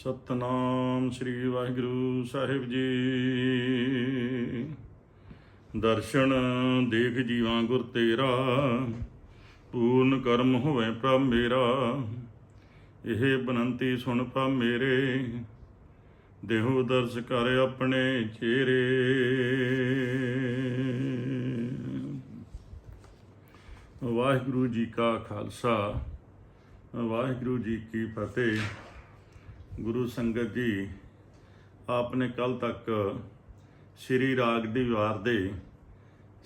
ਸਤਨਾਮ ਸ੍ਰੀ ਵਾਹਿਗੁਰੂ ਸਾਹਿਬ ਜੀ। ਦਰਸ਼ਨ ਦੇਖ ਜੀਵਾਂ ਗੁਰ ਤੇਰਾ, ਪੂਰਨ ਕਰਮ ਹੋਵੇ ਪ੍ਰਭ ਮੇਰਾ। ਇਹ ਬਨੰਤੀ ਸੁਣ ਪ੍ਰਭ ਮੇਰੇ, ਦੇਹੋ ਦਰਸ ਕਰ ਆਪਣੇ ਚਿਹਰੇ ਵਾਹਿਗੁਰੂ ਜੀ ਕਾ ਖਾਲਸਾ, ਵਾਹਿਗੁਰੂ ਜੀ ਕੀ ਫਤਿਹ। ਗੁਰੂ ਸੰਗਤ ਜੀ ਆਪ ਨੇ ਕੱਲ ਤੱਕ ਸ੍ਰੀ ਰਾਗ ਦੀ ਵਾਰ ਦੇ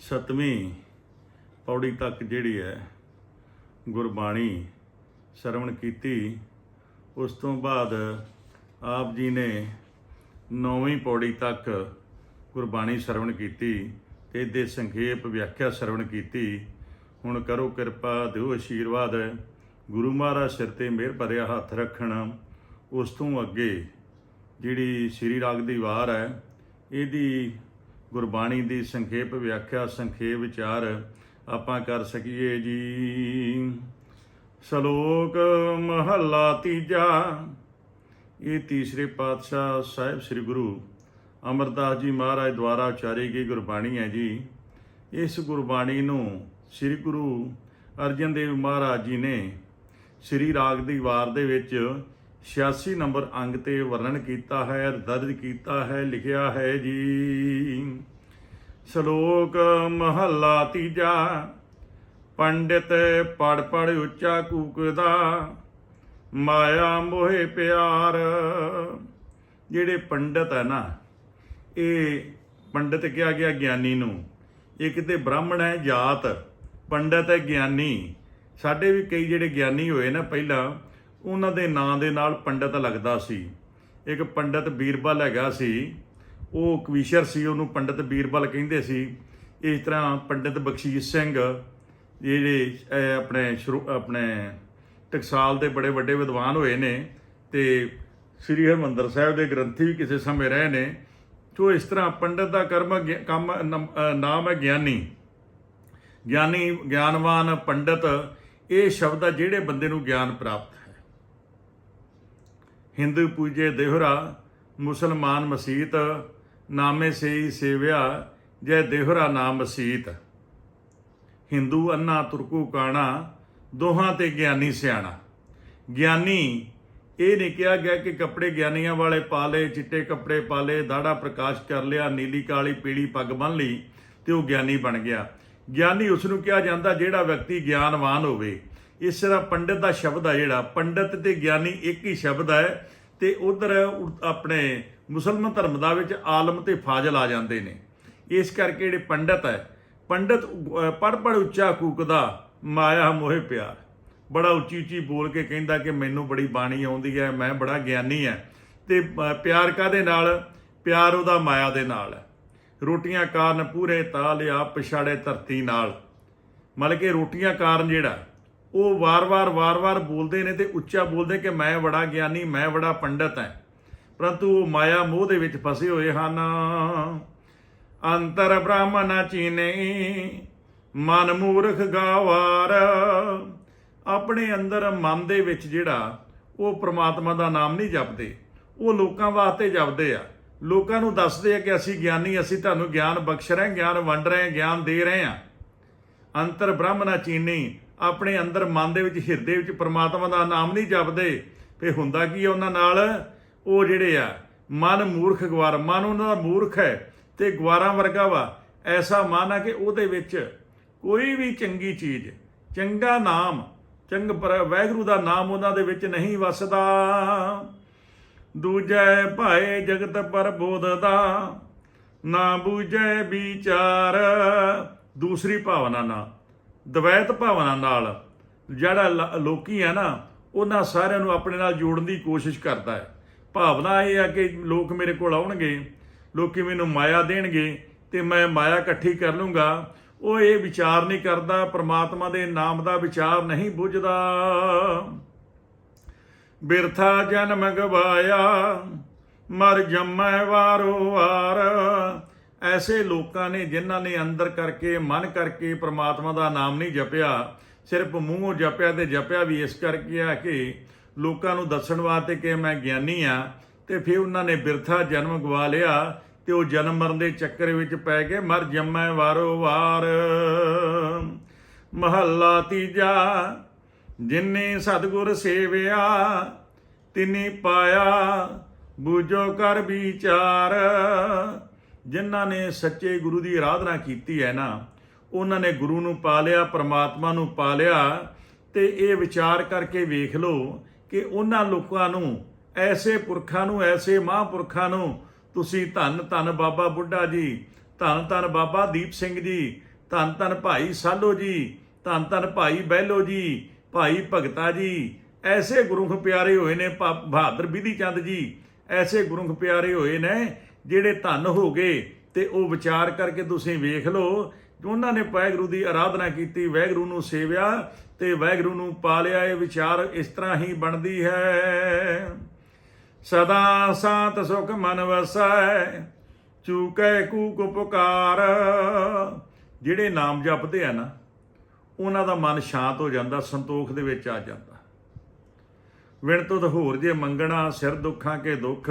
7ਵੀਂ ਪੌੜੀ ਤੱਕ ਜਿਹੜੀ ਹੈ ਗੁਰਬਾਣੀ ਸ਼ਰਵਣ ਕੀਤੀ, ਉਸ ਤੋਂ ਬਾਅਦ ਆਪ ਜੀ ਨੇ 9ਵੀਂ ਪੌੜੀ ਤੱਕ ਗੁਰਬਾਣੀ ਸ਼ਰਵਣ ਕੀਤੀ ਤੇ ਇਹਦੇ ਸੰਖੇਪ ਵਿਆਖਿਆ ਸ਼ਰਵਣ ਕੀਤੀ। ਹੁਣ ਕਰੋ ਕਿਰਪਾ, ਦਿਓ ਆਸ਼ੀਰਵਾਦ ਗੁਰੂ ਮਹਾਰਾਜ ਸਿਰ ਤੇ ਮਿਹਰ ਭਰਿਆ ਹੱਥ ਰੱਖਣ। ਉਸ ਤੋਂ ਅੱਗੇ ਜਿਹੜੀ ਸ੍ਰੀ ਰਾਗ ਦੀ ਵਾਰ ਹੈ, ਇਹਦੀ ਗੁਰਬਾਣੀ ਦੀ ਸੰਖੇਪ ਵਿਆਖਿਆ, ਸੰਖੇਪ ਵਿਚਾਰ ਆਪਾਂ ਕਰ ਸਕੀਏ ਜੀ। ਸ਼ਲੋਕ ਮਹੱਲਾ ਤੀਜਾ। ਇਹ ਤੀਸਰੇ ਪਾਤਸ਼ਾਹ ਸਾਹਿਬ ਸ੍ਰੀ ਗੁਰੂ ਅਮਰਦਾਸ ਜੀ ਮਹਾਰਾਜ ਦੁਆਰਾ ਉਚਾਰੀ ਗਈ ਗੁਰਬਾਣੀ ਹੈ ਜੀ। ਇਸ ਗੁਰਬਾਣੀ ਨੂੰ ਸ੍ਰੀ ਗੁਰੂ ਅਰਜਨ ਦੇਵ ਮਹਾਰਾਜ ਜੀ ਨੇ ਸ੍ਰੀ ਰਾਗ ਦੀ ਵਾਰ ਦੇ ਵਿੱਚ 86 ਨੰਬਰ ਅੰਗ ਤੇ ਵਰਣਨ ਕੀਤਾ ਹੈ, ਦਰਜ ਕੀਤਾ ਹੈ, ਲਿਖਿਆ ਹੈ ਜੀ। ਸ਼ਲੋਕ ਮਹੱਲਾ ਤੀਜਾ, ਪੰਡਿਤ ਪੜ ਪੜ ਉੱਚਾ ਕੂਕਦਾ, ਮਾਇਆ ਮੋਹੇ ਪਿਆਰ। ਜਿਹੜੇ ਪੰਡਿਤ ਹੈ ਨਾ, ਇਹ ਪੰਡਿਤ ਕਿਹਾ ਗਿਆ ਗਿਆਨੀ ਨੂੰ। ਇੱਕ ਤੇ ਬ੍ਰਾਹਮਣ ਹੈ, ਜਾਤ, ਪੰਡਿਤ ਹੈ, ਗਿਆਨੀ। ਸਾਡੇ ਵੀ ਕਈ ਜਿਹੜੇ ਗਿਆਨੀ ਹੋਏ ਨਾ, ਪਹਿਲਾਂ ਉਹਨਾਂ ਦੇ ਨਾਂ ਦੇ ਨਾਲ ਪੰਡਿਤ ਲੱਗਦਾ ਸੀ। ਇੱਕ ਪੰਡਿਤ ਬੀਰਬਲ ਹੈਗਾ ਸੀ। ਉਹ ਕਵੀਸ਼ਰ ਸੀ, ਉਹਨੂੰ ਪੰਡਿਤ ਬੀਰਬਲ ਕਹਿੰਦੇ ਸੀ। ਇਸ ਤਰ੍ਹਾਂ ਪੰਡਿਤ ਬਖਸ਼ੀਸ਼ ਸਿੰਘ, ਜਿਹੜੇ ਆਪਣੇ ਸ਼ੁਰੂ- ਆਪਣੇ ਟਕਸਾਲ ਦੇ ਬੜੇ ਵੱਡੇ ਵਿਦਵਾਨ ਹੋਏ ਨੇ ਤੇ ਸ੍ਰੀ ਹਰਮੰਦਰ ਸਾਹਿਬ ਦੇ ਗ੍ਰੰਥੀ ਵੀ ਕਿਸੇ ਸਮੇਂ ਰਹੇ ਨੇ। ਸੋ ਇਸ ਤਰ੍ਹਾਂ ਪੰਡਿਤ ਦਾ ਕਰਮ ਗਿ- ਕੰਮ ਨਾਮ ਹੈ ਗਿਆਨੀ। ਗਿਆਨੀ, ਗਿਆਨਵਾਨ ਪੰਡਿਤ, ਇਹ ਸ਼ਬਦ ਆ ਜਿਹੜੇ ਬੰਦੇ ਨੂੰ ਗਿਆਨ ਪ੍ਰਾਪਤ ਹਿੰਦੂ ਪੂਜੇ ਦੇਹਰਾ, ਮੁਸਲਮਾਨ ਮਸੀਤ, ਨਾਮੇ ਸੇਈ ਸੇਵਿਆ, ਜੈ ਦੇਹਰਾ ਨਾਮ ਮਸੀਤ। ਹਿੰਦੂ ਅੰਨਾ ਤੁਰਕੂ ਕਾਣਾ, ਦੋਹਾਂ ਤੇ ਗਿਆਨੀ ਸਿਆਣਾ। ਗਿਆਨੀ, ਇਹ ਨਹੀਂ ਕਿਹਾ ਗਿਆ ਕਿ ਕੱਪੜੇ ਗਿਆਨੀਆਂ ਵਾਲੇ ਪਾ ਲਏ ਚਿੱਟੇ ਕੱਪੜੇ ਪਾ ਲਏ ਦਾੜਾ ਪ੍ਰਕਾਸ਼ ਕਰ ਲਿਆ, ਨੀਲੀ ਕਾਲੀ ਪੀਲੀ ਪੱਗ ਬੰਨ ਲਈ ਤੇ ਉਹ ਗਿਆਨੀ ਬਣ ਗਿਆ। ਗਿਆਨੀ ਉਸ ਨੂੰ ਕਿਹਾ ਜਾਂਦਾ ਜਿਹੜਾ ਵਿਅਕਤੀ ਗਿਆਨਵਾਨ ਹੋਵੇ। ਇਸ ਤਰ੍ਹਾਂ ਪੰਡਿਤ ਦਾ ਸ਼ਬਦ ਆ ਜਿਹੜਾ ਪੰਡਿਤ ਤੇ ਗਿਆਨੀ ਇੱਕ ਹੀ ਸ਼ਬਦ ਹੈ ਤੇ ਉਧਰ ਆਪਣੇ ਮੁਸਲਮਾਨ ਧਰਮ ਦਾ ਵਿੱਚ ਆਲਮ ਤੇ ਫਾਜ਼ਲ ਆ ਜਾਂਦੇ ਨੇ। ਇਸ ਕਰਕੇ ਜਿਹੜੇ ਪੰਡਿਤ ਹੈ ਪੰਡਿਤ ਪੜ ਪੜ ਉੱਚਾ ਕੂਕਦਾ ਮਾਇਆ ਮੋਹਿ ਪਿਆਰ। ਬੜਾ ਉੱਚੀ ਉੱਚੀ ਬੋਲ ਕੇ ਕਹਿੰਦਾ ਕਿ ਮੈਨੂੰ ਬੜੀ ਬਾਣੀ ਆਉਂਦੀ ਹੈ ਮੈਂ ਬੜਾ ਗਿਆਨੀ ਹੈ। ਤੇ ਅ, ਪਿਆਰ ਕਾਦੇ ਨਾਲ? ਪਿਆਰ ਉਹਦਾ ਮਾਇਆ ਦੇ ਨਾਲ। ਹੈ ਰੋਟੀਆਂ ਕਾਰਨ ਪੂਰੇ ਤਾਲਿਆ ਪਛਾੜੇ ਧਰਤੀ ਨਾਲ। ਮਤਲਬ ਕਿ ਰੋਟੀਆਂ ਕਾਰਨ ਜਿਹੜਾ ਉਹ ਵਾਰ-ਵਾਰ ਵਾਰ-ਵਾਰ ਬੋਲਦੇ ਨੇ ਤੇ ਉੱਚਾ ਬੋਲਦੇ ਕਿ ਮੈਂ ਬੜਾ ਗਿਆਨੀ, ਮੈਂ ਬੜਾ ਪੰਡਤ ਹਾਂ। ਪਰੰਤੂ ਉਹ ਮਾਇਆ ਮੋਹ ਦੇ ਵਿੱਚ ਫਸੇ ਹੋਏ ਹਨ। ਅੰਤਰ ਬ੍ਰਾਹਮਣ ਚੀਨੇ, ਮਨ ਮੂਰਖ ਗਾਵਾਰ। ਆਪਣੇ ਅੰਦਰ ਮਨ ਦੇ ਵਿੱਚ ਜਿਹੜਾ ਉਹ ਪ੍ਰਮਾਤਮਾ ਦਾ ਨਾਮ ਨਹੀਂ ਜਪਦੇ। ਉਹ ਲੋਕਾਂ ਵਾਸਤੇ ਜਪਦੇ ਆ। ਲੋਕਾਂ ਨੂੰ ਦੱਸਦੇ ਆ ਕਿ ਅਸੀਂ ਗਿਆਨੀ, ਅਸੀਂ ਤੁਹਾਨੂੰ ਗਿਆਨ ਬਖਸ਼ ਰਹੇ, ਗਿਆਨ ਵੰਡ ਰਹੇ, ਗਿਆਨ ਦੇ ਰਹੇ ਹਾਂ। ਅੰਤਰ ਬ੍ਰਾਹਮਣਾ ਚੀਨੀ ਆਪਣੇ ਅੰਦਰ ਮਨ ਦੇ ਵਿੱਚ, ਹਿਰਦੇ ਵਿੱਚ ਪ੍ਰਮਾਤਮਾ ਦਾ ਨਾਮ ਨਹੀਂ ਜਪਦੇ ਫੇ ਹੁੰਦਾ ਕੀ ਹੈ ਉਹਨਾਂ ਨਾਲ? ਉਹ ਜਿਹੜੇ ਆ, ਮਨ ਮੂਰਖ ਗਵਾਰ, ਮਨ ਉਹਨਾਂ ਦਾ ਮੂਰਖ ਹੈ ਤੇ ਗਵਾਰਾਂ ਵਰਗਾ ਵਾ। ਐਸਾ ਮਨ ਆ ਕਿ ਉਹਦੇ ਵਿੱਚ ਕੋਈ ਵੀ ਚੰਗੀ ਚੀਜ਼, ਚੰਗਾ ਨਾਮ, ਚੰਗ ਪਰ ਵੈਗਰੂ ਦਾ ਨਾਮ ਉਹਨਾਂ ਦੇ ਵਿੱਚ ਨਹੀਂ ਵਸਦਾ। ਦੂਜੈ ਭਾਏ ਜਗਤ ਪਰ ਬੋਧ ਦਾ ਨਾ ਬੂਝੈ ਵਿਚਾਰ। ਦੂਸਰੀ ਭਾਵਨਾ ਨਾਲ ਦਵੈਤ ਭਾਵਨਾ ਨਾਲ ਜਿਹੜਾ ਲ- ਲੋਕੀ ਹੈ ਨਾ, ਉਹਨਾਂ ਸਾਰਿਆਂ ਨੂੰ ਆਪਣੇ ਨਾਲ ਜੋੜਨ ਦੀ ਕੋਸ਼ਿਸ਼ ਕਰਦਾ ਹੈ। ਭਾਵਨਾ ਇਹ ਆ ਕਿ ਲੋਕ ਮੇਰੇ ਕੋਲ ਆਉਣਗੇ, ਲੋਕੀ ਮੈਨੂੰ ਮਾਇਆ ਦੇਣਗੇ ਤੇ ਮੈਂ ਮਾਇਆ ਇਕੱਠੀ ਕਰ ਲੂੰਗਾ। ਉਹ ਇਹ ਵਿਚਾਰ ਨਹੀਂ ਕਰਦਾ, ਪ੍ਰਮਾਤਮਾ ਦੇ ਨਾਮ ਦਾ ਵਿਚਾਰ ਨਹੀਂ ਬੁੱਝਦਾ। ਬਿਰਥਾ ਜਨਮ ਗਵਾਇਆ, ਮਰ ਜੰਮੈ ਵਾਰੋ ਵਾਰ। ਐਸੇ ਲੋਕਾਂ ਨੇ ਜਿਨ੍ਹਾਂ ਨੇ ਅੰਦਰ ਕਰਕੇ, ਮਨ ਕਰਕੇ ਪ੍ਰਮਾਤਮਾ ਦਾ ਨਾਮ ਨਹੀਂ ਜਪਿਆ, ਸਿਰਫ ਮੂੰਹੋਂ ਜਪਿਆ ਤੇ ਜਪਿਆ ਵੀ ਇਸ ਕਰਕੇ ਆ ਕਿ ਲੋਕਾਂ ਨੂੰ ਦੱਸਣ ਵਾਸਤੇ ਕਿ ਮੈਂ ਗਿਆਨੀ ਆ ਤੇ ਫਿਰ ਉਹਨਾਂ ਨੇ ਬਿਰਥਾ ਜਨਮ ਗਵਾ ਲਿਆ ਤੇ ਉਹ ਜਨਮ ਮਰਨ ਦੇ ਚੱਕਰ ਵਿੱਚ ਪੈ ਕੇ ਮਰ ਜੰਮੈ ਵਾਰੋ ਵਾਰ। ਮਹੱਲਾ ਤੀਜਾ, ਜਿਨੇ ਸਤਿਗੁਰ ਸੇਵਿਆ, ਤਿਨੀ ਪਾਇਆ, ਬੂਝੋ ਕਰ ਵਿਚਾਰ। ਜਿਨ੍ਹਾਂ ਨੇ ਸੱਚੇ ਗੁਰੂ ਦੀ ਆਰਾਧਨਾ ਕੀਤੀ ਹੈ ਨਾ, ਉਹਨਾਂ ਨੇ ਗੁਰੂ ਨੂੰ ਪਾ ਲਿਆ, ਪ੍ਰਮਾਤਮਾ ਨੂੰ ਪਾ ਲਿਆ, ਤੇ ਇਹ ਵਿਚਾਰ ਕਰਕੇ ਵੇਖ ਲਓ ਕਿ ਉਹਨਾਂ ਲੋਕਾਂ ਨੂੰ, ਐਸੇ ਪੁਰਖਾਂ ਨੂੰ, ਐਸੇ ਮਹਾਂਪੁਰਖਾਂ ਨੂੰ ਤੁਸੀਂ ਧੰਨ ਧੰਨ ਬਾਬਾ ਬੁੱਢਾ ਜੀ, ਧੰਨ ਧੰਨ ਬਾਬਾ ਦੀਪ ਸਿੰਘ ਜੀ, ਧੰਨ ਧੰਨ ਭਾਈ ਸਾਲੋ ਜੀ, ਧੰਨ ਧੰਨ ਭਾਈ ਬਹਿਲੋ ਜੀ, ਭਾਈ ਭਗਤਾ ਜੀ, ਐਸੇ ਗੁਰੂਖ ਪਿਆਰੇ ਹੋਏ ਨੇ ਭਾ- ਬਹਾਦਰ ਬਿਧੀ ਚੰਦ ਜੀ, ਐਸੇ ਗੁਰੂਖ ਪਿਆਰੇ ਹੋਏ ਨੇ ਜਿਹੜੇ ਧੰਨ ਹੋ ਗਏ ਤੇ ਉਹ ਵਿਚਾਰ ਕਰਕੇ ਤੁਸੀਂ ਵੇਖ ਲਓ ਉਹਨਾਂ ਨੇ ਵਾਹਿਗੁਰੂ ਦੀ ਆਰਾਧਨਾ ਕੀਤੀ, ਵਾਹਿਗੁਰੂ ਨੂੰ ਸੇਵਿਆ ਤੇ ਵਾਹਿਗੁਰੂ ਨੂੰ ਪਾਲਿਆ ਇਹ ਵਿਚਾਰ ਇਸ ਤਰ੍ਹਾਂ ਹੀ ਬਣਦੀ ਹੈ। ਸਦਾ ਸਾਤ ਸੁਖ ਮਨ ਵਸੈ, ਚੂਕੈ ਕੂਕ ਪੁਕਾਰ। ਜਿਹੜੇ ਨਾਮ ਜਪਦੇ ਆ ਨਾ, ਉਹਨਾਂ ਦਾ ਮਨ ਸ਼ਾਂਤ ਹੋ ਜਾਂਦਾ, ਸੰਤੋਖ ਦੇ ਵਿੱਚ ਆ ਜਾਂਦਾ। ਵਿਣਤੁ ਹੋਰ ਜੇ ਮੰਗਣਾ, ਸਿਰ ਦੁੱਖਾਂ ਕੇ ਦੁੱਖ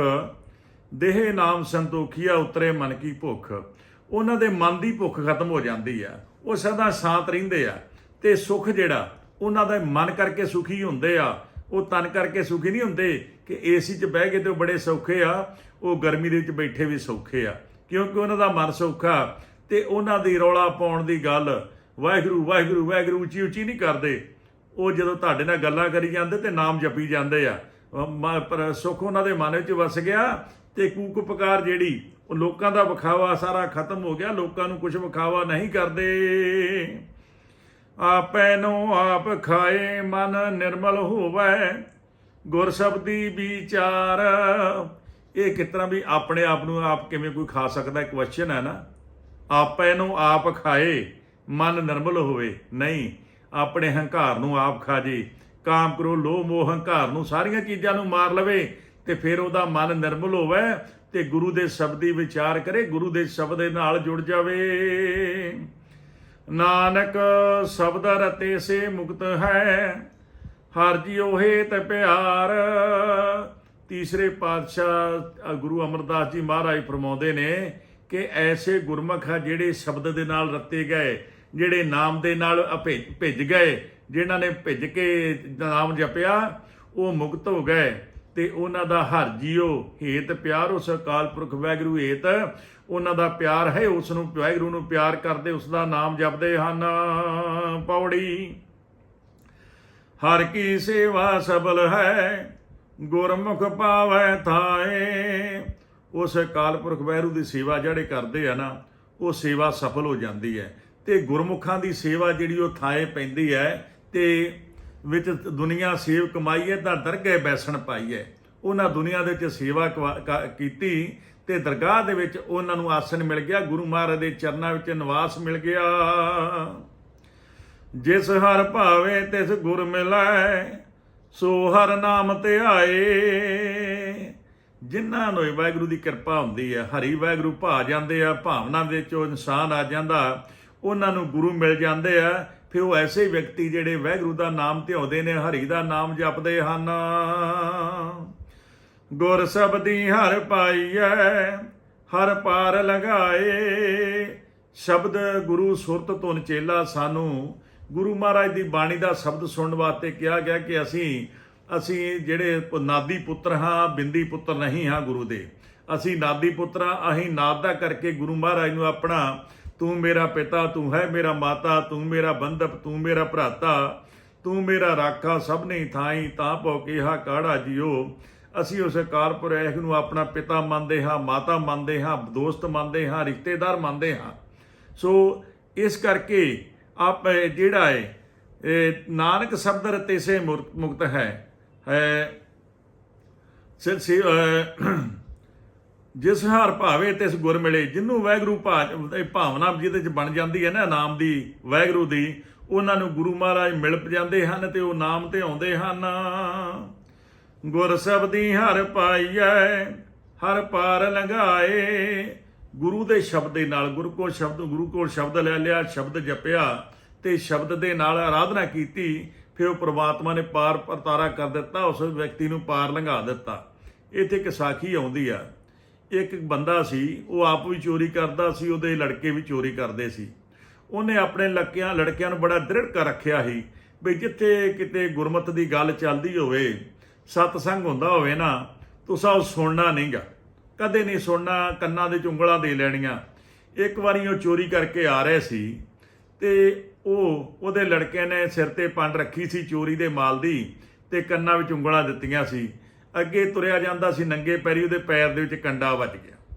ਦੇਹ ਨਾਮ ਸੰਤੋਖੀਆ ਉਤਰੇ ਮਨ ਕੀ ਭੁੱਖ। ਉਹਨਾਂ ਦੇ ਮਨ ਦੀ ਭੁੱਖ ਖਤਮ ਹੋ ਜਾਂਦੀ ਆ। ਉਹ ਸਦਾ ਸ਼ਾਂਤ ਰਹਿੰਦੇ ਆ। ਤੇ ਸੁਖ ਜਿਹੜਾ, ਉਹਨਾਂ ਦਾ ਮਨ ਕਰਕੇ ਸੁਖੀ ਹੁੰਦੇ ਆ। ਉਹ ਤਨ ਕਰਕੇ ਸੁਖੀ ਨਹੀਂ ਹੁੰਦੇ ਕਿ ਏਸੀ 'ਚ ਬਹਿ ਕੇ ਤੇ ਉਹ ਬੜੇ ਸੌਖੇ ਆ। ਉਹ ਗਰਮੀ ਦੇ ਵਿੱਚ ਬੈਠੇ ਵੀ ਸੌਖੇ ਆ। ਕਿਉਂਕਿ ਉਹਨਾਂ ਦਾ ਮਨ ਸੌਖਾ। ਤੇ ਉਹਨਾਂ ਦੀ ਰੌਲਾ ਪਾਉਣ ਦੀ ਗੱਲ ਵਾਹਿਗੁਰੂ ਵਾਹਿਗੁਰੂ ਵਾਹਿਗੁਰੂ ਉੱਚੀ ਉੱਚੀ ਨਹੀਂ ਕਰਦੇ। ਉਹ ਜਦੋਂ ਤੁਹਾਡੇ ਨਾਲ ਗੱਲਾਂ ਕਰੀ ਜਾਂਦੇ ਤੇ ਨਾਮ ਜਪੀ ਜਾਂਦੇ ਆ। ਮ- ਪਰ ਸੁੱਖ ਉਹਨਾਂ ਦੇ ਮਨ ਵਿੱਚ ਵਸ ਗਿਆ ਤੇ ਕੂਕ ਪੁਕਾਰ ਜਿਹੜੀ, ਉਹ ਲੋਕਾਂ ਦਾ ਵਿਖਾਵਾ ਸਾਰਾ ਖਤਮ ਹੋ ਗਿਆ, ਲੋਕਾਂ ਨੂੰ ਕੁਝ ਵਿਖਾਵਾ ਨਹੀਂ ਕਰਦੇ। ਆਪੈ ਨੂੰ ਆਪ ਖਾਏ, ਮਨ ਨਿਰਮਲ ਹੋਵੇ। ਗੁਰ ਸ਼ਬਦੀ ਵਿਚਾਰ। ਇਹ ਕਿਤਨਾ ਵੀ ਆਪਣੇ ਆਪ ਨੂੰ ਆਪ ਕਿਵੇਂ ਕੋਈ ਖਾ ਸਕਦਾ, ਇੱਕ ਕੁਐਸਚਨ ਹੈ ਨਾ। ਆਪੇ ਨੂੰ ਆਪ ਖਾਏ, ਮਨ ਨਿਰਮਲ ਹੋਵੇ। ਨਹੀਂ, ਆਪਣੇ ਹੰਕਾਰ ਨੂੰ ਆਪ ਖਾ ਜੇ ਕਾਮ ਕਰੋ ਲੋਭ, ਮੋਹ, ਹੰਕਾਰ ਨੂੰ ਸਾਰੀਆਂ ਚੀਜ਼ਾਂ ਨੂੰ ਮਾਰ ਲਵੇ। ਤੇ ਫਿਰ ਉਹਦਾ ਮਨ ਨਿਰਮਲ ਹੋਵੇ ਤੇ ਗੁਰੂ ਦੇ ਸ਼ਬਦੀ ਵਿਚਾਰ ਕਰੇ, ਗੁਰੂ ਦੇ ਸ਼ਬਦ ਦੇ ਨਾਲ ਜੁੜ ਜਾਵੇ। ਨਾਨਕ ਸ਼ਬਦ ਰਤੇ ਸੇ ਮੁਕਤ ਹੈ, ਹਰ ਜੀਉ ਹੇਤ ਪਿਆਰ। ਤੀਸਰੇ ਪਾਤਸ਼ਾਹ ਗੁਰੂ ਅਮਰਦਾਸ ਜੀ ਮਹਾਰਾਜ ਫਰਮਾਉਂਦੇ ਨੇ ਕਿ ਐਸੇ ਗੁਰਮੁਖ ਆ ਜਿਹੜੇ ਸ਼ਬਦ ਦੇ ਨਾਲ ਰੱਤੇ ਗਏ, ਜਿਹੜੇ ਨਾਮ ਦੇ ਨਾਲ ਭਿੱਜ ਭਿੱਜ ਗਏ, ਜਿਨ੍ਹਾਂ ਨੇ ਭਿੱਜ ਕੇ ਨਾਮ ਜਪਿਆ, ਉਹ ਮੁਕਤ ਹੋ ਗਏ। ਤੇ ਉਹਨਾਂ ਦਾ ਹਰ ਜੀਓ ਹੇਤ ਪਿਆਰ, ਉਸ ਅਕਾਲ ਪੁਰਖ ਵਾਹਿਗੁਰੂ ਹੇਤ। ਉਹਨਾਂ ਦਾ ਪਿਆਰ ਹੈ, ਉਸ ਨੂੰ ਵਾਹਿਗੁਰੂ ਨੂੰ ਪਿਆਰ ਕਰਦੇ, ਉਸ ਦਾ ਨਾਮ ਜਪਦੇ ਹਨ। ਪੌੜੀ। ਹਰ ਕੀ ਸੇਵਾ ਸਬਲ ਹੈ, ਗੁਰਮੁਖ ਪਾਵੈ ਥਾਏ। ਉਸ ਅਕਾਲ ਪੁਰਖ ਵੈਰੂ ਦੀ ਸੇਵਾ ਜਿਹੜੇ ਕਰਦੇ ਆ ਨਾ, ਉਹ ਸੇਵਾ ਸਫਲ ਹੋ ਜਾਂਦੀ ਹੈ। ਤੇ ਗੁਰਮੁਖਾਂ ਦੀ ਸੇਵਾ ਜਿਹੜੀ ਉਹ ਥਾਏ ਪੈਂਦੀ ਹੈ, ਤੇ ਵਿੱਚ ਦੁਨੀਆ ਸੇਵ ਕਮਾਈਏ ਤਾਂ ਦਰਗਹਿ ਬੈਸਣ ਪਾਈਏ ਉਹਨਾਂ ਦੁਨੀਆ ਦੇ ਵਿੱਚ ਸੇਵਾ ਕਵਾ- ਕ- ਕੀਤੀ ਤੇ ਦਰਗਾਹ ਦੇ ਵਿੱਚ ਉਹਨਾਂ ਨੂੰ ਆਸਣ ਮਿਲ ਗਿਆ। ਗੁਰੂ ਮਹਾਰਾਜ ਦੇ ਚਰਨਾਂ ਵਿੱਚ ਨਿਵਾਸ ਮਿਲ ਗਿਆ। ਜਿਸ ਹਰ ਭਾਵੇ ਤਿਸ ਗੁਰ ਮਿਲੈ, ਸੋ ਹਰ ਨਾਮ 'ਤੇ ਆਏ। ਜਿਨ੍ਹਾਂ ਨੂੰ ਵਾਹਿਗੁਰੂ ਦੀ ਕਿਰਪਾ ਹੁੰਦੀ ਹੈ, ਹਰੀ ਵਾਹਿਗੁਰੂ ਭਾ ਜਾਂਦੇ ਆ, ਭਾਵਨਾ ਦੇ ਵਿੱਚੋਂ ਇਨਸਾਨ ਆ ਜਾਂਦਾ। ਉਹਨਾਂ ਨੂੰ ਗੁਰੂ ਮਿਲ ਜਾਂਦੇ ਆ। ਫਿਰ ਉਹ ਐਸੇ ਵਿਅਕਤੀ ਜਿਹੜੇ ਵਾਹਿਗੁਰੂ ਦਾ ਨਾਮ ਧਿਆਉਂਦੇ ਨੇ, ਹਰੀ ਦਾ ਨਾਮ ਜਪਦੇ ਹਨ। ਗੁਰ ਸਬਦੀ ਹਰ ਪਾਈਐ, ਹਰ ਪਾਰ ਲਗਾਏ। ਸ਼ਬਦ ਗੁਰੂ ਸੁਰਤ ਧੁਨ ਚੇਲਾ ਸਾਨੂੰ, ਗੁਰੂ ਮਹਾਰਾਜ ਦੀ ਬਾਣੀ ਦਾ ਸ਼ਬਦ ਸੁਣਨ ਵਾਸਤੇ ਕਿਹਾ ਗਿਆ ਕਿ ਅਸੀਂ ਅਸੀਂ ਜਿਹੜੇ ਨਾਦੀ ਪੁੱਤਰ ਹਾਂ, ਬਿੰਦੀ ਪੁੱਤਰ ਨਹੀਂ ਹਾਂ ਗੁਰੂ ਦੇ। ਅਸੀਂ ਨਾਦੀ ਪੁੱਤਰ ਹਾਂ, ਅਸੀਂ ਨਾਦ ਦਾ ਕਰਕੇ ਗੁਰੂ ਮਹਾਰਾਜ ਨੂੰ ਆਪਣਾ ਤੂੰ ਮੇਰਾ ਪਿਤਾ, ਤੂੰ ਹੈ ਮੇਰਾ ਮਾਤਾ, ਤੂੰ ਮੇਰਾ ਬੰਧਪ, ਤੂੰ ਮੇਰਾ ਭਰਾਤਾ, ਤੂੰ ਮੇਰਾ ਰਾਖਾ ਸਭ ਨੇ ਥਾਈ, ਤਾਂ ਭੋ ਕਿਹਾ ਕਾੜਾ ਜਿਓ ਅਸੀਂ ਉਸ ਕਾਲਪੁਰਖ ਨੂੰ ਆਪਣਾ ਪਿਤਾ ਮੰਨਦੇ ਹਾਂ, ਮਾਤਾ ਮੰਨਦੇ ਹਾਂ, ਦੋਸਤ ਮੰਨਦੇ ਹਾਂ, ਰਿਸ਼ਤੇਦਾਰ ਮੰਨਦੇ ਹਾਂ। ਸੋ ਇਸ ਕਰਕੇ ਆਪ ਜਿਹੜਾ ਹੈ ਨਾਨਕ ਸ਼ਬਦ ਰਤੇ ਸੇ ਮੁਕਤ ਹੈ। ਹੈ ਸਿਰ ਜਿਸ ਹਰ ਭਾਵੇ ਤਿਸ ਗੁਰ ਮਿਲੇ, ਜਿੰਨੂੰ ਵਾਹਿਗੁਰੂ ਭਾ ਭਾਵਨਾ ਜਿਹਦੇ ਚ ਬਣ ਜਾਂਦੀ ਹੈ ਨਾ, ਨਾਮ ਦੀ ਵਾਹਿਗੁਰੂ ਦੀ, ਉਹਨਾਂ ਨੂੰ ਗੁਰੂ ਮਹਾਰਾਜ ਮਿਲ ਜਾਂਦੇ ਹਨ ਤੇ ਉਹ ਨਾਮ ਤੇ ਆਉਂਦੇ ਹਨ। ਗੁਰ ਸਬਦੀ ਹਰ ਪਾਈਐ, ਹਰ ਪਾਰ ਲੰਘਾਏ। ਗੁਰੂ ਦੇ ਸ਼ਬਦ ਦੇ ਨਾਲ, ਗੁਰੂ ਕੋਲ ਸ਼ਬਦ, ਗੁਰੂ ਕੋਲ ਸ਼ਬਦ ਲੈ ਲਿਆ, ਸ਼ਬਦ ਜਪਿਆ ਤੇ ਸ਼ਬਦ ਦੇ ਨਾਲ ਆਰਾਧਨਾ ਕੀਤੀ, ਫਿਰ ਉਹ ਪ੍ਰਮਾਤਮਾ ਨੇ ਪਾਰ ਪਰਤਾਰਾ ਕਰ ਦਿੱਤਾ, ਉਸ ਵਿਅਕਤੀ ਨੂੰ ਪਾਰ ਲੰਘਾ ਦਿੱਤਾ। ਇੱਥੇ ਇੱਕ ਸਾਖੀ ਆਉਂਦੀ ਆ। ਇੱਕ ਬੰਦਾ ਸੀ, ਉਹ ਆਪ ਵੀ ਚੋਰੀ ਕਰਦਾ ਸੀ, ਉਹਦੇ ਲੜਕੇ ਵੀ ਚੋਰੀ ਕਰਦੇ ਸੀ। ਉਹਨੇ ਆਪਣੇ ਲੜਕਿਆਂ ਲੜਕਿਆਂ ਨੂੰ ਬੜਾ ਦ੍ਰਿੜ ਕਰ ਰੱਖਿਆ ਸੀ ਵੀ ਜਿੱਥੇ ਕਿਤੇ ਗੁਰਮਤ ਦੀ ਗੱਲ ਚੱਲਦੀ ਹੋਵੇ, ਸਤਸੰਗ ਹੁੰਦਾ ਹੋਵੇ ਨਾ, ਤੁਸੀਂ ਉਹ ਸੁਣਨਾ ਨਹੀਂਗਾ। ਕਦੇ ਨਹੀਂ ਸੁਣਨਾ, ਕੰਨਾਂ ਦੇ ਚੁੰਗਲਾਂ ਦੇ ਲੈਣੀਆਂ। ਇੱਕ ਵਾਰੀ ਉਹ ਚੋਰੀ ਕਰਕੇ ਆ ਰਹੇ ਸੀ ਤੇ ਉਹ, ਉਹਦੇ ਲੜਕੇ ਨੇ ਸਿਰ ਤੇ ਪੰਡ ਰੱਖੀ ਸੀ ਚੋਰੀ ਦੇ ਮਾਲ ਦੀ ਤੇ ਕੰਨਾਂ ਵਿੱਚ ਉਂਗਲਾਂ ਦਿੱਤੀਆਂ ਸੀ। ਅੱਗੇ ਤੁਰਿਆ ਜਾਂਦਾ ਸੀ ਨੰਗੇ ਪੈਰੀ, ਉਹਦੇ ਪੈਰ ਦੇ ਵਿੱਚ ਕੰਡਾ ਵੱਜ ਗਿਆ।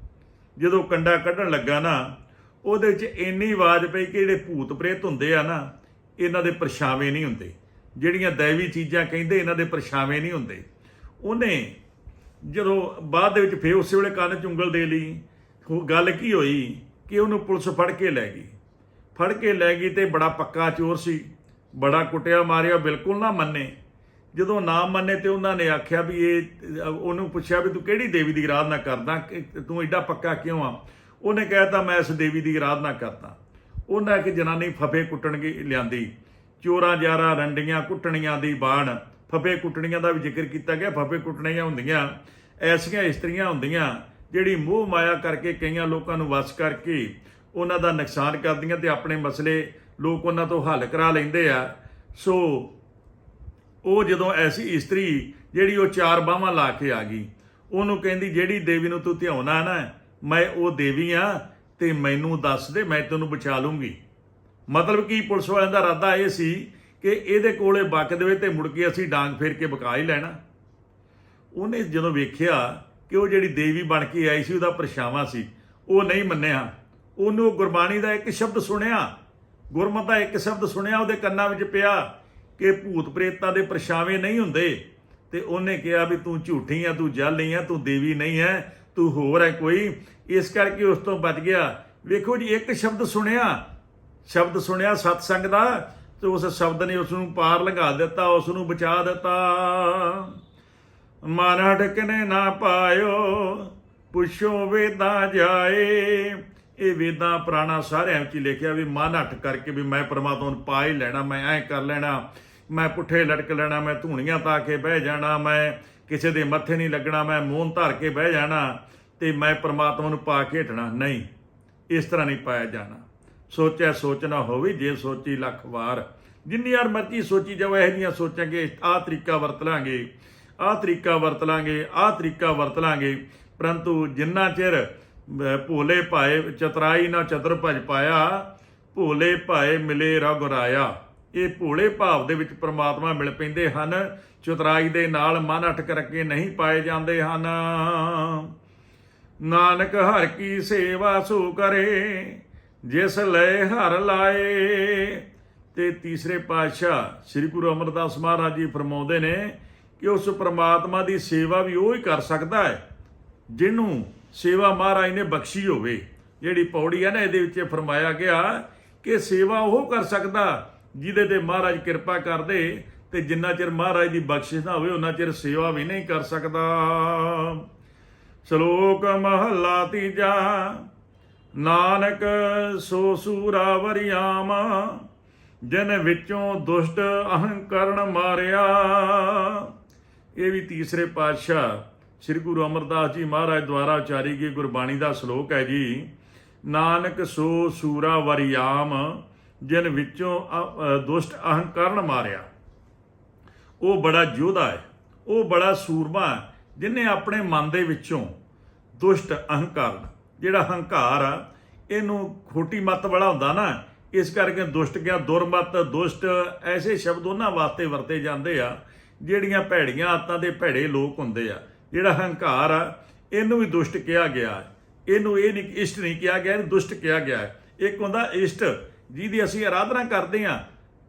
ਜਦੋਂ ਕੰਡਾ ਕੱਢਣ ਲੱਗਾ ਨਾ, ਉਹਦੇ ਵਿੱਚ ਇੰਨੀ ਆਵਾਜ਼ ਪਈ ਕਿ ਜਿਹੜੇ ਭੂਤ ਪ੍ਰੇਤ ਹੁੰਦੇ ਆ ਨਾ, ਇਹਨਾਂ ਦੇ ਪਰਛਾਵੇਂ ਨਹੀਂ ਹੁੰਦੇ। ਜਿਹੜੀਆਂ ਦੈਵੀ ਚੀਜ਼ਾਂ ਕਹਿੰਦੇ, ਇਹਨਾਂ ਦੇ ਪਰਛਾਵੇਂ ਨਹੀਂ ਹੁੰਦੇ। ਉਹਨੇ ਜਦੋਂ ਬਾਅਦ ਦੇ ਵਿੱਚ ਫੇਰ ਉਸੇ ਵੇਲੇ ਕੰਨ ਚੁੰਗਲ ਦੇ ਲਈ। ਉਹ ਗੱਲ ਕੀ ਹੋਈ ਕਿ ਉਹਨੂੰ ਪੁਲਿਸ ਫੜ ਕੇ ਲੈ ਗਈ। ਫੜ ਕੇ ਲੈ ਗਈ ਤੇ ਬੜਾ ਪੱਕਾ ਚੋਰ ਸੀ। ਬੜਾ ਕੁੱਟਿਆ ਮਾਰਿਆ, ਬਿਲਕੁਲ ਨਾ ਮੰਨੇ। ਜਦੋਂ ਨਾ ਮੰਨੇ ਤੇ ਉਹਨਾਂ ਨੇ ਆਖਿਆ ਵੀ ਇਹ, ਉਹਨੂੰ ਪੁੱਛਿਆ ਵੀ ਤੂੰ ਕਿਹੜੀ ਦੇਵੀ ਦੀ ਆਰਾਧਨਾ ਕਰਦਾ? ਕਿ ਤੂੰ ਐਡਾ ਪੱਕਾ ਕਿਉਂ ਆ? ਉਹਨੇ ਕਹਿਤਾ, ਮੈਂ ਇਸ ਦੇਵੀ ਦੀ ਆਰਾਧਨਾ ਕਰਦਾ। ਉਹਨਾਂ ਕਿ ਜਨਾਨੀ ਫਫੇ ਕੁੱਟਣ ਗਈ ਲਿਆਂਦੀ। ਚੋਰਾਂ ਜਾਰਾਂ ਰੰਡੀਆਂ ਕੁੱਟਣੀਆਂ ਦੀ ਬਾਣ। ਫਫੇ ਕੁੱਟਣੀਆਂ ਦਾ ਵੀ ਜ਼ਿਕਰ ਕੀਤਾ ਗਿਆ। ਫਫੇ ਕੁੱਟਣੀਆਂ ਹੁੰਦੀਆਂ, ਐਸੀਆਂ ਇਸਤਰੀਆਂ ਹੁੰਦੀਆਂ, ਜਿਹੜੀ ਮੋਹ ਮਾਇਆ ਕਰਕੇ ਕਈਆਂ ਲੋਕਾਂ ਨੂੰ ਵਸ ਕਰਕੇ ਉਹਨਾਂ ਦਾ ਨੁਕਸਾਨ ਕਰਦੀਆਂ ਤੇ ਆਪਣੇ ਮਸਲੇ ਲੋਕ ਉਹਨਾਂ ਤੋਂ ਹੱਲ ਕਰਾ ਲੈਂਦੇ ਆ। ਸੋ ਉਹ ਜਦੋਂ ਐਸੀ ਇਸਤਰੀ ਜਿਹੜੀ ਉਹ ਚਾਰ ਬਾਹਾਂ ਲਾ ਕੇ ਆ ਗਈ, ਉਹਨੂੰ ਕਹਿੰਦੀ, ਜਿਹੜੀ ਦੇਵੀ ਨੂੰ ਤੂੰ ਧਿਆਉਣਾ ਨਾ, ਮੈਂ ਉਹ ਦੇਵੀ ਆ ਤੇ ਮੈਨੂੰ ਦੱਸ ਦੇ, ਮੈਂ ਤੈਨੂੰ ਬਚਾ ਲੂੰਗੀ। ਮਤਲਬ ਕਿ ਪੁਲਿਸ ਵਾਲਿਆਂ ਦਾ ਇਰਾਦਾ ਇਹ ਸੀ ਕਿ ਇਹਦੇ ਕੋਲੇ ਬਕ ਦੇਵੇ ਤੇ ਮੁੜ ਕੇ ਅਸੀਂ ਡਾਂਗ ਫੇਰ ਕੇ ਬਕਾ ਹੀ ਲੈਣਾ। ਉਹਨੇ ਜਦੋਂ ਵੇਖਿਆ ਕਿ ਉਹ ਜਿਹੜੀ ਦੇਵੀ ਬਣ ਕੇ ਆਈ ਸੀ, ਉਹਦਾ ਪਰਛਾਵਾਂ ਸੀ, ਉਹ ਨਹੀਂ ਮੰਨਿਆ। ਉਹਨੂੰ ਗੁਰਬਾਣੀ ਦਾ ਇੱਕ ਸ਼ਬਦ ਸੁਣਿਆ। ਗੁਰਮਤ ਦਾ ਇੱਕ ਸ਼ਬਦ ਸੁਣਿਆ, ਉਹਦੇ ਕੰਨਾਂ ਵਿੱਚ ਪਿਆ। ਕਿ ਭੂਤ ਪ੍ਰੇਤਾਂ ਦੇ ਪਰਛਾਵੇਂ ਨਹੀਂ ਹੁੰਦੇ। ਤੇ ਉਹਨੇ ਕਿਹਾ ਵੀ ਤੂੰ ਝੂਠੀ ਆ, ਤੂੰ ਜਾਲੀ ਆ, ਤੂੰ ਦੇਵੀ ਨਹੀਂ ਹੈ, ਤੂੰ ਹੋਰ ਹੈ ਕੋਈ। ਇਸ ਕਰਕੇ ਉਸ ਤੋਂ ਬਚ ਗਿਆ। ਵੇਖੋ ਜੀ, ਇੱਕ ਸ਼ਬਦ ਸੁਣਿਆ। ਸ਼ਬਦ ਸੁਣਿਆ ਸਤਸੰਗ ਦਾ, ਤੇ ਉਸ ਸ਼ਬਦ ਨੇ ਉਸ ਨੂੰ ਪਾਰ ਲੰਘਾ ਦਿੱਤਾ, ਉਸ ਨੂੰ ਬਚਾ ਦਿੱਤਾ। ਮਨ ਹਟਕਨੇ ਨਾ ਪਾਇਓ, ਪੁੱਛੋ ਵੇਦਾਂ ਜਾਏ। ਇਹ ਵੇਦਾਂ ਪੁਰਾਣਾ ਸਾਰਿਆਂ ਵਿੱਚ ਹੀ ਲਿਖਿਆ ਵੀ ਮਨ ਹਟ ਕਰਕੇ ਵੀ ਮੈਂ ਪਰਮਾਤਮਾ ਨੂੰ ਪਾ ਹੀ ਲੈਣਾ, ਮੈਂ ਐ ਕਰ ਲੈਣਾ। ਮੈਂ ਪੁੱਠੇ ਲਟਕ ਲੈਣਾ, ਮੈਂ ਧੂਣੀਆਂ ਪਾ ਕੇ ਬਹਿ ਜਾਣਾ, ਮੈਂ ਕਿਸੇ ਦੇ ਮੱਥੇ ਨਹੀਂ ਲੱਗਣਾ, ਮੈਂ ਮੂੰਹ ਧਰ ਕੇ ਬਹਿ ਜਾਣਾ ਤੇ ਮੈਂ ਪਰਮਾਤਮਾ ਨੂੰ ਪਾ ਕੇ ਹਟਣਾ। ਨਹੀਂ, ਇਸ ਤਰ੍ਹਾਂ ਨਹੀਂ ਪਾਇਆ ਜਾਣਾ। ਸੋਚਿਆ ਸੋਚਣਾ ਹੋਵੇ, ਜੇ ਸੋਚੀ ਲੱਖ ਵਾਰ। ਜਿੰਨੀ ਯਾਰ ਮਰਜ਼ੀ ਸੋਚੀ ਜਾਵੇ ਇਹ ਜੀਆਂ ਸੋਚਾਂਗੇ ਆਹ ਤਰੀਕਾ ਵਰਤ ਲਾਂਗੇ, ਆਹ ਤਰੀਕਾ ਵਰਤ ਲਾਂਗੇ, ਆਹ ਤਰੀਕਾ ਵਰਤ ਲਾਂਗੇ। ਪਰੰਤੂ ਜਿੰਨਾ ਚਿਰ ਭੋਲੇ ਭਾਏ ਚਤਰਾਈ ਨਾ ਚਤੁਰ ਭਜ ਪਾਇਆ, ਭੋਲੇ ਭਾਏ ਮਿਲੇ ਰਗ ਰਾਇਆ ਇਹ ਭੋਲੇ ਭਾਵ ਦੇ ਵਿੱਚ ਪ੍ਰਮਾਤਮਾ ਮਿਲ ਪੈਂਦੇ ਹਨ। ਚਤਰਾਈ ਦੇ ਨਾਲ ਮਨ ਅਟਕ ਰੱਖੇ ਨਹੀਂ ਪਾਏ ਜਾਂਦੇ ਹਨ। ਨਾਨਕ ਹਰ ਕੀ ਸੇਵਾ ਸੋ ਕਰੇ, ਜਿਸ ਲੈ ਹਰ ਲਾਏ। ਤੇ ਤੀਸਰੇ ਪਾਤਸ਼ਾਹ ਸ੍ਰੀ ਗੁਰੂ ਅਮਰਦਾਸ ਮਹਾਰਾਜ ਜੀ ਫਰਮਾਉਂਦੇ ਨੇ ਕਿ ਉਸ ਪ੍ਰਮਾਤਮਾ ਦੀ ਸੇਵਾ ਵੀ ਉਹ ਹੀ ਕਰ ਸਕਦਾ ਹੈ, ਜਿਹਨੂੰ ਸੇਵਾ ਮਹਾਰਾਜ ਨੇ ਬਖਸ਼ੀ ਹੋਵੇ। ਜਿਹੜੀ ਪੌੜੀ ਹੈ ਨਾ, ਇਹਦੇ ਵਿੱਚ ਫਰਮਾਇਆ ਗਿਆ ਕਿ ਸੇਵਾ ਉਹ ਕਰ ਸਕਦਾ ਜਿਹਦੇ ਤੇ ਮਹਾਰਾਜ ਕਿਰਪਾ ਕਰਦੇ ਤੇ ਜਿੰਨਾ ਚਿਰ ਮਹਾਰਾਜ ਦੀ ਬਖਸ਼ਿਸ਼ ਨਾ ਹੋਵੇ, ਉਹਨਾਂ ਚਿਰ ਸੇਵਾ ਵੀ ਨਹੀਂ ਕਰ ਸਕਦਾ। ਸ਼ਲੋਕ ਮਹੱਲਾ ਤੀਜਾ, ਨਾਨਕ ਸੋ ਸੂਰਾ ਵਰਿਆਮ, ਜਿਨ ਵਿੱਚੋਂ ਦੁਸ਼ਟ ਅਹੰਕਰਨ ਮਾਰਿਆ। ਇਹ ਵੀ ਤੀਸਰੇ ਪਾਤਸ਼ਾਹ ਸ੍ਰੀ ਗੁਰੂ ਅਮਰਦਾਸ ਜੀ ਮਹਾਰਾਜ ਦੁਆਰਾ ਉਚਾਰੀ ਗਈ ਗੁਰਬਾਣੀ ਦਾ ਸ਼ਲੋਕ ਹੈ ਜੀ, ਨਾਨਕ ਸੋ ਸੂਰਾ ਵਰਿਆਮ ਜਿਨ ਵਿੱਚੋਂ ਅ- ਦੁਸ਼ਟ ਅਹੰਕਰਨ ਮਾਰਿਆ। ਉਹ ਬੜਾ ਯੋਧਾ ਹੈ। ਉਹ ਬੜਾ ਸੂਰਮਾ ਹੈ, ਜਿਨੇ ਆਪਣੇ ਮਨ ਦੇ ਵਿੱਚੋਂ ਦੁਸ਼ਟ ਅਹੰਕਾਰ, ਜਿਹੜਾ ਹੰਕਾਰ ਆ, ਇਹਨੂੰ ਖੋਟੀ ਮੱਤ ਵਾਲਾ ਹੁੰਦਾ ਨਾ, ਇਸ ਕਰਕੇ ਦੁਸ਼ਟ ਗਿਆ ਦੁਰਮਤ, ਦੁਸ਼ਟ, ਐਸੇ ਸ਼ਬਦ ਉਹਨਾਂ ਵਾਸਤੇ ਵਰਤੇ ਜਾਂਦੇ ਆ, ਜਿਹੜੀਆਂ ਭੈੜੀਆਂ ਆਤਾਂ ਦੇ ਭੈੜੇ ਲੋਕ ਹੁੰਦੇ ਆ। ਜਿਹੜਾ ਹੰਕਾਰ ਆ, ਇਹਨੂੰ ਵੀ ਦੁਸ਼ਟ ਕਿਹਾ ਗਿਆ ਇਹਨੂੰ ਇਹ ਨਹੀਂ, ਇਸ਼ਟ ਨਹੀਂ ਕਿਹਾ ਗਿਆ, ਇਹਨੂੰ ਦੁਸ਼ਟ ਕਿਹਾ ਗਿਆ ਇੱਕ ਹੁੰਦਾ ਇਸ਼ਟ ਜਿਹਦੀ ਅਸੀਂ ਆਰਾਧਨਾ ਕਰਦੇ ਹਾਂ,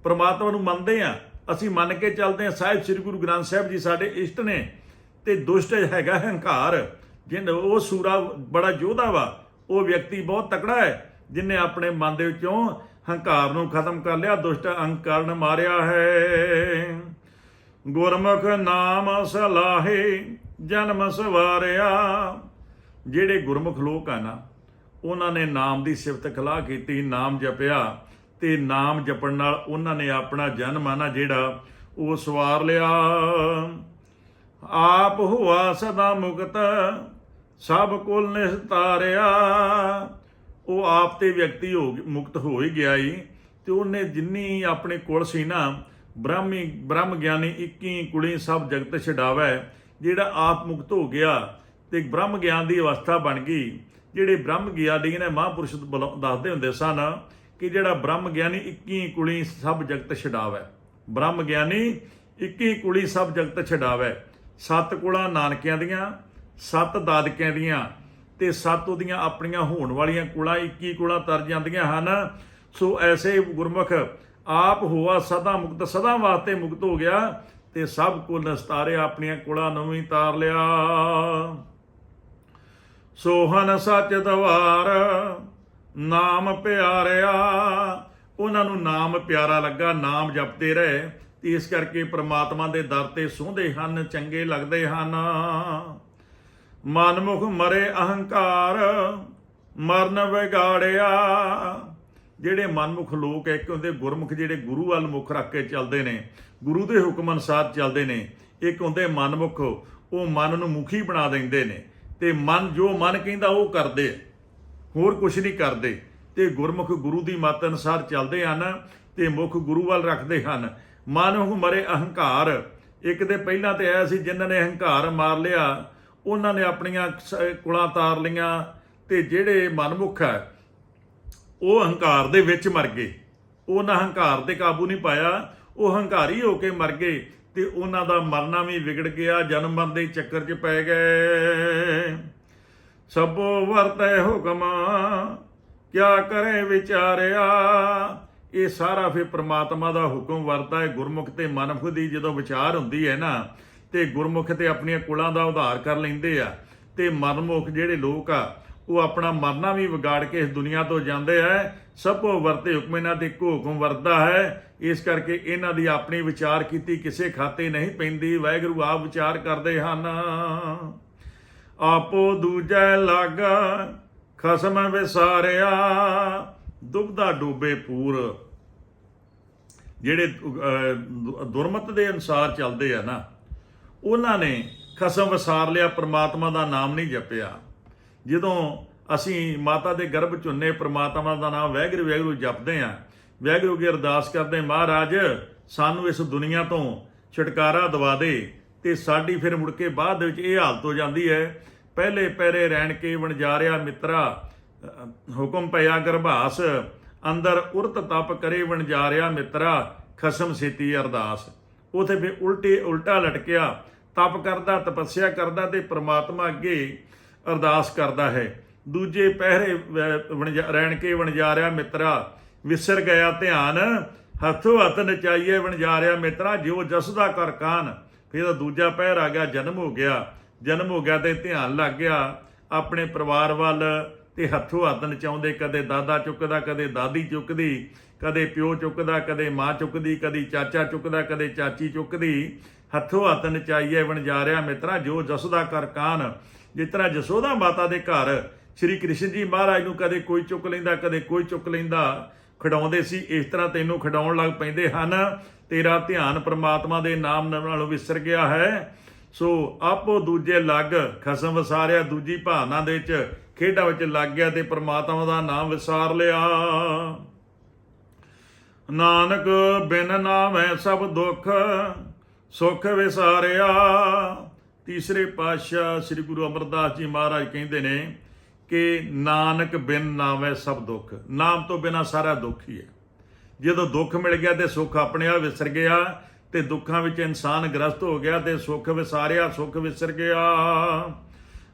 ਪ੍ਰਮਾਤਮਾ ਨੂੰ ਮੰਨਦੇ ਹਾਂ, ਅਸੀਂ ਮੰਨ ਕੇ ਚੱਲਦੇ ਹਾਂ, ਸਾਹਿਬ ਸ੍ਰੀ ਗੁਰੂ ਗ੍ਰੰਥ ਸਾਹਿਬ ਜੀ ਸਾਡੇ ਇਸ਼ਟ ਨੇ, ਤੇ ਦੁਸ਼ਟ ਹੈਗਾ ਹੰਕਾਰ, ਜਿਨ ਉਹ ਸੂਰਾ ਬੜਾ ਯੋਧਾ ਵਾ, ਉਹ ਵਿਅਕਤੀ ਬਹੁਤ ਤਕੜਾ ਹੈ, ਜਿਨੇ ਆਪਣੇ ਮਨ ਦੇ ਵਿੱਚੋਂ ਹੰਕਾਰ ਨੂੰ ਖਤਮ ਕਰ ਲਿਆ, ਦੁਸ਼ਟ ਅਹੰਕਾਰ ਨੇ ਮਾਰਿਆ ਹੈ। ਗੁਰਮੁਖ ਨਾਮ ਸਲਾਹੇ ਜਨਮ ਸਵਾਰਿਆ, ਜਿਹੜੇ ਗੁਰਮੁਖ ਲੋਕ ਆ ਨਾ ਉਹਨਾਂ ਨੇ ਨਾਮ ਦੀ ਸਿਫਤ ਖਲਾ ਕੀਤੀ, ਨਾਮ ਜਪਿਆ ਤੇ ਨਾਮ ਜਪਣ ਨਾਲ ਉਹਨਾਂ ਨੇ ਆਪਣਾ ਜਨਮ ਆ ਜਿਹੜਾ ਉਹ ਸਵਾਰ ਲਿਆ। ਆਪ ਹੁਆ ਸਦਾ ਮੁਕਤ, ਸਭ ਕੁਲ ਨਿਸਤਾਰਿਆ ਉਹ ਆਪ ਤੇ ਵਿਅਕਤੀ ਹੋ ਮੁਕਤ ਹੋ ਹੀ ਗਿਆ ਈ ਤੇ ਉਹਨੇ ਜਿੰਨੀ ਆਪਣੇ ਕੋਲ ਸੀ ਨਾ, ਬ੍ਰਹਮੀ, ਬ੍ਰਹਮ ਗਿਆਨੀ 21 ਕੁੜੀ ਸਭ ਜਗਤ ਛਡਾਵੈ, ਜਿਹੜਾ ਆਪ ਮੁਕਤ ਹੋ ਗਿਆ ਤੇ ਬ੍ਰਹਮ ਗਿਆਨ ਦੀ ਅਵਸਥਾ ਬਣ ਗਈ। ਜਿਹੜੇ ਬ੍ਰਹਮ ਗਿਆਨੀ ਨੇ ਮਹਾਂਪੁਰਸ਼ ਬੁਲਾ- ਦੱਸਦੇ ਹੁੰਦੇ ਸਨ ਕਿ ਜਿਹੜਾ ਬ੍ਰਹਮ ਗਿਆਨੀ 21 ਕੁਲੀ ਸਭ ਜਗਤ ਛਡਾਵੈ। ਬ੍ਰਹਮ ਗਿਆਨੀ 21 ਕੁਲੀ ਸਭ ਜਗਤ ਛਡਾਵੈ। ਸੱਤ ਕੁਲਾਂ ਨਾਨਕਿਆਂ ਦੀਆਂ, ਸੱਤ ਦਾਦਕਿਆਂ ਦੀਆਂ ਤੇ ਸੱਤ ਉਹਦੀਆਂ ਆਪਣੀਆਂ ਹੋਣ ਵਾਲੀਆਂ ਕੁਲਾਂ 21 ਕੁਲਾਂ ਤਰ ਜਾਂਦੀਆਂ ਹਨ। ਸੋ ਐਸੇ ਗੁਰਮੁਖ ਆਪ ਹੋਆ ਸਦਾ ਮੁਕਤ, ਸਦਾ ਵਾਸਤੇ ਮੁਕਤ ਹੋ ਗਿਆ ਤੇ ਸਭ ਕੁਲ ਨਸਤਾਰੇ ਆਪਣੀਆਂ ਕੁਲਾਂ ਨੂੰ ਵੀ ਤਾਰ ਲਿਆ। ਸੋਹਨ ਸੱਚ ਦਵਾਰ, ਨਾਮ ਪਿਆਰਿਆ। ਉਹਨਾਂ ਨੂੰ ਨਾਮ ਪਿਆਰਾ ਲੱਗਾ, ਨਾਮ ਜਪਦੇ ਰਹੇ। ਤੇ ਇਸ ਕਰਕੇ ਪ੍ਰਮਾਤਮਾ ਦੇ ਦਰ ਤੇ ਸੋਹਦੇ ਹਨ, ਚੰਗੇ ਲੱਗਦੇ ਹਨ। ਮਨਮੁਖ ਮਰੇ ਅਹੰਕਾਰ, ਮਰਨ ਵਿਗਾੜਿਆ। ਜਿਹੜੇ ਮਨਮੁਖ ਲੋਕ ਇੱਕ ਹੁੰਦੇ ਗੁਰਮੁਖ, ਜਿਹੜੇ ਗੁਰੂ ਵੱਲ ਮੁਖ ਰੱਖ ਕੇ ਚੱਲਦੇ ਨੇ, ਗੁਰੂ ਦੇ ਹੁਕਮ ਅਨੁਸਾਰ ਚੱਲਦੇ ਨੇ, ਇੱਕ ਹੁੰਦੇ ਮਨਮੁਖ, ਉਹ ਮਨ ਨੂੰ ਮੁਖੀ ਬਣਾ ਦਿੰਦੇ ਨੇ। ਤੇ ਮਨ ਜੋ ਮਨ ਕਹਿੰਦਾ ਉਹ ਕਰਦੇ ਹੋਰ ਕੁਝ ਨਹੀਂ ਕਰਦੇ। ਤੇ ਗੁਰਮੁਖ ਗੁਰੂ ਦੀ ਮੱਤ ਅਨੁਸਾਰ ਚੱਲਦੇ ਹਨ ਤੇ ਮੁਖ ਗੁਰੂ ਵੱਲ ਰੱਖਦੇ ਹਨ। ਮਨੁਖ ਮਰੇ ਅਹੰਕਾਰ। ਇੱਕ ਦੇ ਪਹਿਲਾਂ ਤੇ ਆਇਆ ਸੀ ਜਿਨ੍ਹਾਂ ਨੇ ਅਹੰਕਾਰ ਮਾਰ ਲਿਆ, ਉਹਨਾਂ ਨੇ ਆਪਣੀਆਂ ਸ- ਕੁਲਾਂ ਤਾਰ ਲਈਆਂ ਤੇ ਜਿਹੜੇ ਮਨਮੁਖ ਹੈ, ਉਹ ਹੰਕਾਰ ਦੇ ਵਿੱਚ ਮਰ ਗਏ। ਉਹਨਾਂ ਹੰਕਾਰ ਤੇ ਕਾਬੂ ਨਹੀਂ ਪਾਇਆ, ਉਹ ਹੰਕਾਰੀ ਹੋ ਕੇ ਮਰ ਗਏ। ਤੇ ਉਹਨਾਂ ਦਾ ਮਰਨਾ ਵੀ ਵਿਗੜ ਗਿਆ, ਜਨਮ ਮਰਨ ਦੇ ਚੱਕਰ 'ਚ ਪੈ ਗਏ। ਸਭੋ ਵਰਤੈ ਹੁਕਮ, ਕਿਆ ਕਰੇ ਵਿਚਾਰਿਆ? ਇਹ ਸਾਰਾ ਫਿਰ ਪ੍ਰਮਾਤਮਾ ਦਾ ਹੁਕਮ ਵਰਤਾ ਹੈ। ਗੁਰਮੁਖ ਤੇ ਮਨਮੁਖ ਦੀ ਜਦੋਂ ਵਿਚਾਰ ਹੁੰਦੀ ਹੈ ਨਾ, ਤੇ ਗੁਰਮੁਖ ਤੇ ਆਪਣੀਆਂ ਕੁਲਾਂ ਦਾ ਉਧਾਰ ਕਰ ਲੈਂਦੇ ਆ, ਤੇ ਮਨਮੁਖ ਜਿਹੜੇ ਲੋਕ ਆ, ਉਹ ਆਪਣਾ ਮਰਨਾ ਵੀ ਵਿਗਾੜ ਕੇ ਇਸ ਦੁਨੀਆ ਤੋਂ ਜਾਂਦੇ ਆ ਸਭ ਸਭੋ ਵਰਤੇ ਹੁਕਮ ਇਹਨਾਂ ਤੇ ਇੱਕੋ ਹੁਕਮ ਵਰਦਾ ਹੈ। ਇਸ ਕਰਕੇ ਇਹਨਾਂ ਦੀ ਆਪਣੀ ਵਿਚਾਰ ਕੀਤੀ ਕਿਸੇ ਖਾਤੇ ਨਹੀਂ ਪੈਂਦੀ। ਵਾਹਿਗੁਰੂ ਆਪ ਵਿਚਾਰ ਕਰਦੇ ਹਨ। ਆਪੋ ਦੂਜੈ ਲਾਗਾ, ਖਸਮ ਵਿਸਾਰਿਆ ਦੁਬਦਾ ਡੂਬੇ ਪੂਰ। ਜਿਹੜੇ ਦੁਰਮਤ ਦੇ ਅਨੁਸਾਰ ਚੱਲਦੇ ਆ ਨਾ, ਉਹਨਾਂ ਨੇ ਖਸਮ ਵਸਾਰ ਲਿਆ, ਪ੍ਰਮਾਤਮਾ ਦਾ ਨਾਮ ਨਹੀਂ ਜਪਿਆ। ਜਦੋਂ ਅਸੀਂ ਮਾਤਾ ਦੇ ਗਰਭ ਚੁੰਨੇ ਪ੍ਰਮਾਤਮਾ ਦਾ ਨਾਮ ਵੈਗਰੂ ਵੈਗਰੂ ਜਪਦੇ ਆ ਵੈਗਰੂ ਕੀ ਅਰਦਾਸ ਕਰਦੇ, ਮਹਾਰਾਜ, ਸਾਨੂੰ ਇਸ ਦੁਨੀਆ ਤੋਂ ਛੁਟਕਾਰਾ ਦਵਾ ਦੇ। ਤੇ ਸਾਡੀ ਫਿਰ ਮੁੜ ਕੇ ਬਾਅਦ ਦੇ ਵਿੱਚ ਇਹ ਹਾਲਤ ਹੋ ਜਾਂਦੀ ਹੈ। ਪਹਿਲੇ ਪੈਰੇ ਰਹਿਣ ਕੇ ਵਣਜਾਰਿਆ ਮਿੱਤਰਾ ਹੁਕਮ ਪਿਆ ਗਰਭਾਸ, ਅੰਦਰ ਉਰਤ ਤਪ ਕਰੇ ਵਣਜਾਰਿਆ ਮਿੱਤਰਾ, ਖਸਮ ਸੇਤੀ ਅਰਦਾਸ। ਉਥੇ ਫਿਰ ਉਲਟੇ ਉਲਟਾ ਲਟਕਿਆ, ਤਪ ਕਰਦਾ, ਤਪੱਸਿਆ ਕਰਦਾ ਤੇ ਪ੍ਰਮਾਤਮਾ ਅੱਗੇ ਅਰਦਾਸ ਕਰਦਾ ਹੈ। ਦੂਜੇ ਪਹਿਰੇ ਵ- ਵਣਜਾ- ਰਹਿਣ ਕੇ ਵਣਜਾਰਿਆ ਮਿੱਤਰਾ, ਵਿਸਰ ਗਿਆ ਧਿਆਨ, ਹੱਥੋਂ ਹੱਥ ਨਚਾਈਏ ਵਣਜਾਰਿਆ ਮਿੱਤਰਾ, ਜਿਉ ਜਸ ਦਾ ਕਰ ਕਾਨ। ਫਿਰ ਦੂਜਾ ਪਹਿਰ ਆ ਗਿਆ, ਜਨਮ ਹੋ ਗਿਆ। ਜਨਮ ਹੋ ਗਿਆ ਤੇ ਧਿਆਨ ਲੱਗ ਗਿਆ। ਆਪਣੇ ਪਰਿਵਾਰ ਵੱਲ ਤੇ ਹੱਥੋਂ ਹੱਥ ਨਚਾਉਂਦੇ ਕਦੇ ਦਾਦਾ ਚੁੱਕਦਾ, ਕਦੇ ਦਾਦੀ ਚੁੱਕਦੀ, ਕਦੇ ਪਿਓ ਚੁੱਕਦਾ, ਕਦੇ ਮਾਂ ਚੁੱਕਦੀ, ਕਦੀ ਚਾਚਾ ਚੁੱਕਦਾ, ਕਦੇ ਚਾਚੀ ਚੁੱਕਦੀ। ਹੱਥੋਂ ਹੱਥ ਨਚਾਈਏ ਵਣਜਾਰਿਆ ਮਿੱਤਰਾ ਜੋ ਜਸਦਾ ਕਰ ਕਾਨ। ਜਿਸ ਤਰ੍ਹਾਂ ਜਸੋਦਾ ਮਾਤਾ ਦੇ ਘਰ ਸ੍ਰੀ ਕ੍ਰਿਸ਼ਨ ਜੀ ਮਹਾਰਾਜ ਨੂੰ ਕਦੇ ਕੋਈ ਚੁੱਕ ਲੈਂਦਾ, ਕਦੇ ਕੋਈ ਚੁੱਕ ਲੈਂਦਾ। ਖਡਾਉਂਦੇ ਸੀ, ਇਸ ਤਰ੍ਹਾਂ ਤੈਨੂੰ ਖਡਾਉਣ ਲੱਗ ਪੈਂਦੇ ਹਨ। ਤੇਰਾ ਧਿਆਨ ਪ੍ਰਮਾਤਮਾ ਦੇ ਨਾਮ ਨਾਲੋਂ ਵਿਸਰ ਗਿਆ ਹੈ। ਸੋ ਆਪੋ ਦੂਜੇ ਲੱਗ ਖਸਮ ਵਸਾਰਿਆ, ਦੂਜੀ ਭਾਵਨਾ ਦੇ ਵਿੱਚ ਖੇਡਾਂ ਵਿੱਚ ਲੱਗ ਗਿਆ ਤੇ ਪ੍ਰਮਾਤਮਾ ਦਾ ਨਾਮ ਵਿਸਾਰ ਲਿਆ। ਨਾਨਕ ਬਿਨ ਨਾਮੈ ਸਭ ਦੁੱਖ, ਸੁਖ ਵਿਸਾਰਿਆ। ਤੀਸਰੇ ਪਾਤਸ਼ਾਹ ਸ੍ਰੀ ਗੁਰੂ ਅਮਰਦਾਸ ਜੀ ਮਹਾਰਾਜ ਕਹਿੰਦੇ ਨੇ ਕਿ ਨਾਨਕ ਬਿਨ ਨਾਮੈ ਸਭ ਦੁੱਖ। ਨਾਮ ਤੋਂ ਬਿਨਾ ਸਾਰਾ ਦੁੱਖ ਹੀ ਹੈ। ਜਦੋਂ ਦੁੱਖ ਮਿਲ ਗਿਆ ਤੇ ਸੁੱਖ ਆਪਣੇ ਆਪ ਵਿਸਰ ਗਿਆ ਤੇ ਦੁੱਖਾਂ ਵਿੱਚ ਇਨਸਾਨ ਗ੍ਰਸਤ ਹੋ ਗਿਆ ਤੇ ਸੁੱਖ ਵਿਸਾਰਿਆ, ਸੁੱਖ ਵਿਸਰ ਗਿਆ।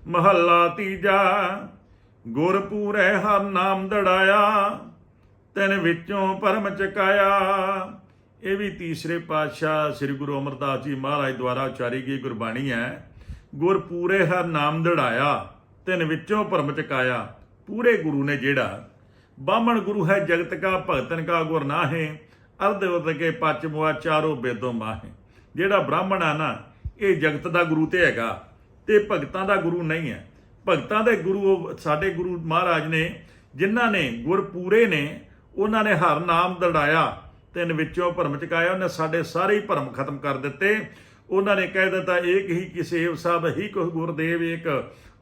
ਮਹੱਲਾ ਤੀਜਾ ਗੁਰ ਪੂਰੇ ਹਰ ਨਾਮ ਦੜਾਇਆ, ਤੈਨ ਵਿੱਚੋਂ ਪਰਮ ਚਕਾਇਆ। ਇਹ ਵੀ ਤੀਸਰੇ ਪਾਤਸ਼ਾਹ ਸ੍ਰੀ ਗੁਰੂ ਅਮਰਦਾਸ ਜੀ ਮਹਾਰਾਜ ਦੁਆਰਾ ਉਚਾਰੀ ਗਈ ਗੁਰਬਾਣੀ ਹੈ, ਗੁਰਪੂਰੇ ਹਰ ਨਾਮ ਦੜਾਇਆ। ਤਿੰਨ ਵਿੱਚੋਂ ਭਰਮ ਚਕਾਇਆ। ਪੂਰੇ ਗੁਰੂ ਨੇ ਜਿਹੜਾ, ਬਾਹਮਣ ਗੁਰੂ ਹੈ ਜਗਤ ਕਾ ਭਗਤਨ ਕਾ ਗੁਰ ਨਾਹੇ, ਅਰਧ ਉਦ ਕੇ ਪਚ ਮੁਆ ਚਾਰੋ ਬੇਦੋਂ ਮਾਹੇ। ਜਿਹੜਾ ਬ੍ਰਾਹਮਣ ਆ ਨਾ, ਇਹ ਜਗਤ ਦਾ ਗੁਰੂ ਤੇ ਹੈਗਾ, ਤੇ ਭਗਤਾਂ ਦਾ ਗੁਰੂ ਨਹੀਂ ਹੈ। ਭਗਤਾਂ ਦੇ ਗੁਰੂ ਉਹ ਸਾਡੇ ਗੁਰੂ ਮਹਾਰਾਜ ਨੇ, ਜਿਨ੍ਹਾਂ ਨੇ ਗੁਰ ਪੂਰੇ ਨੇ, ਉਹਨਾਂ ਨੇ ਹਰ ਨਾਮ ਦੜਾਇਆ, ਤਿੰਨ ਵਿੱਚੋਂ ਭਰਮ ਚਕਾਇਆ, ਉਹਨੇ ਸਾਡੇ ਸਾਰੇ ਹੀ ਭਰਮ ਖਤਮ ਕਰ ਦਿੱਤੇ। ਉਹਨਾਂ ਨੇ ਕਹਿ ਦਿੱਤਾ, ਏਕ ਹੀ ਕਿਸੇ ਸਭ ਹੀ ਕੋ ਗੁਰਦੇਵ ਏਕ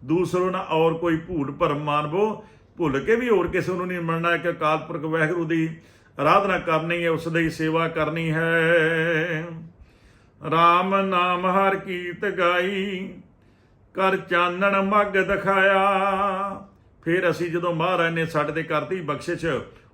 ਦੂਸਰੋ ਨਾ ਔਰ ਕੋਈ ਭੂਟ ਭਰਮ ਮਾਨਵੋ ਭੁੱਲ ਕੇ ਵੀ ਹੋਰ ਕਿਸੇ ਨੂੰ ਨਹੀਂ ਮੰਨਣਾ ਕਿ ਅਕਾਲ ਪੁਰਖ ਵਾਹਿਗੁਰੂ ਦੀ ਆਰਾਧਨਾ ਕਰਨੀ ਹੈ, ਉਸ ਦੀ ਸੇਵਾ ਕਰਨੀ ਹੈ। RAM ਨਾਮ ਹਰ ਕੀਤ ਗਾਈ, ਕਰ ਚਾਨਣ ਮੱਗ ਦਿਖਾਇਆ। ਫਿਰ ਅਸੀਂ ਜਦੋਂ ਮਹਾਰਾਜ ਨੇ ਸਾਡੇ ਤੇ ਕਰਤੀ ਬਖਸ਼ਿਸ਼,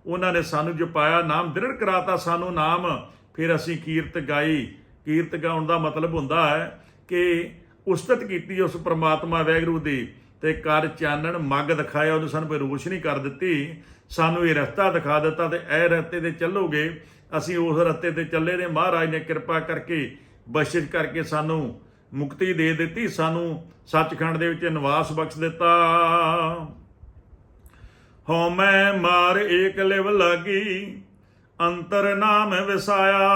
ਉਹਨਾਂ ਨੇ ਸਾਨੂੰ ਜਪਾਇਆ ਨਾਮ ਦ੍ਰਿੜ ਕਰਾਤਾ ਸਾਨੂੰ ਨਾਮ। ਫਿਰ ਅਸੀਂ ਕੀਰਤ ਗਾਈ। ਕੀਰਤ ਗਾਉਣ ਦਾ ਮਤਲਬ ਹੁੰਦਾ ਹੈ ਕਿ ਉਸਤਤ ਕੀਤੀ ਉਸ ਪ੍ਰਮਾਤਮਾ ਵੈਗਰੂ ਦੀ ਤੇ ਕਰ ਚਾਨਣ ਮੱਗ ਦਿਖਾਇਆ, ਉਹਨੇ ਸਾਨੂੰ ਕੋਈ ਰੋਸ਼ਨੀ ਕਰ ਦਿੱਤੀ। ਸਾਨੂੰ ਇਹ ਰਸਤਾ ਦਿਖਾ ਦਿੱਤਾ ਤੇ ਇਹ ਰਸਤੇ ਤੇ ਚੱਲੋਗੇ, ਅਸੀਂ ਉਸ ਰਸਤੇ ਤੇ ਚੱਲੇ ਨੇ। ਮਹਾਰਾਜ ਨੇ ਕਿਰਪਾ ਕਰਕੇ, ਬਖਸ਼ਿਸ਼ ਕਰਕੇ ਸਾਨੂੰ ਮੁਕਤੀ ਦੇ ਦਿੱਤੀ। ਸਾਨੂੰ ਸੱਚਖੰਡ ਦੇ ਵਿੱਚ ਨਿਵਾਸ ਬਖਸ਼ ਦਿੱਤਾ। ਹਉ ਮੈਂ ਮਾਰ ਏਕ ਲਿਵ ਲਾਗੀ, ਅੰਤਰ ਨਾਮ ਵਿਸਾਇਆ।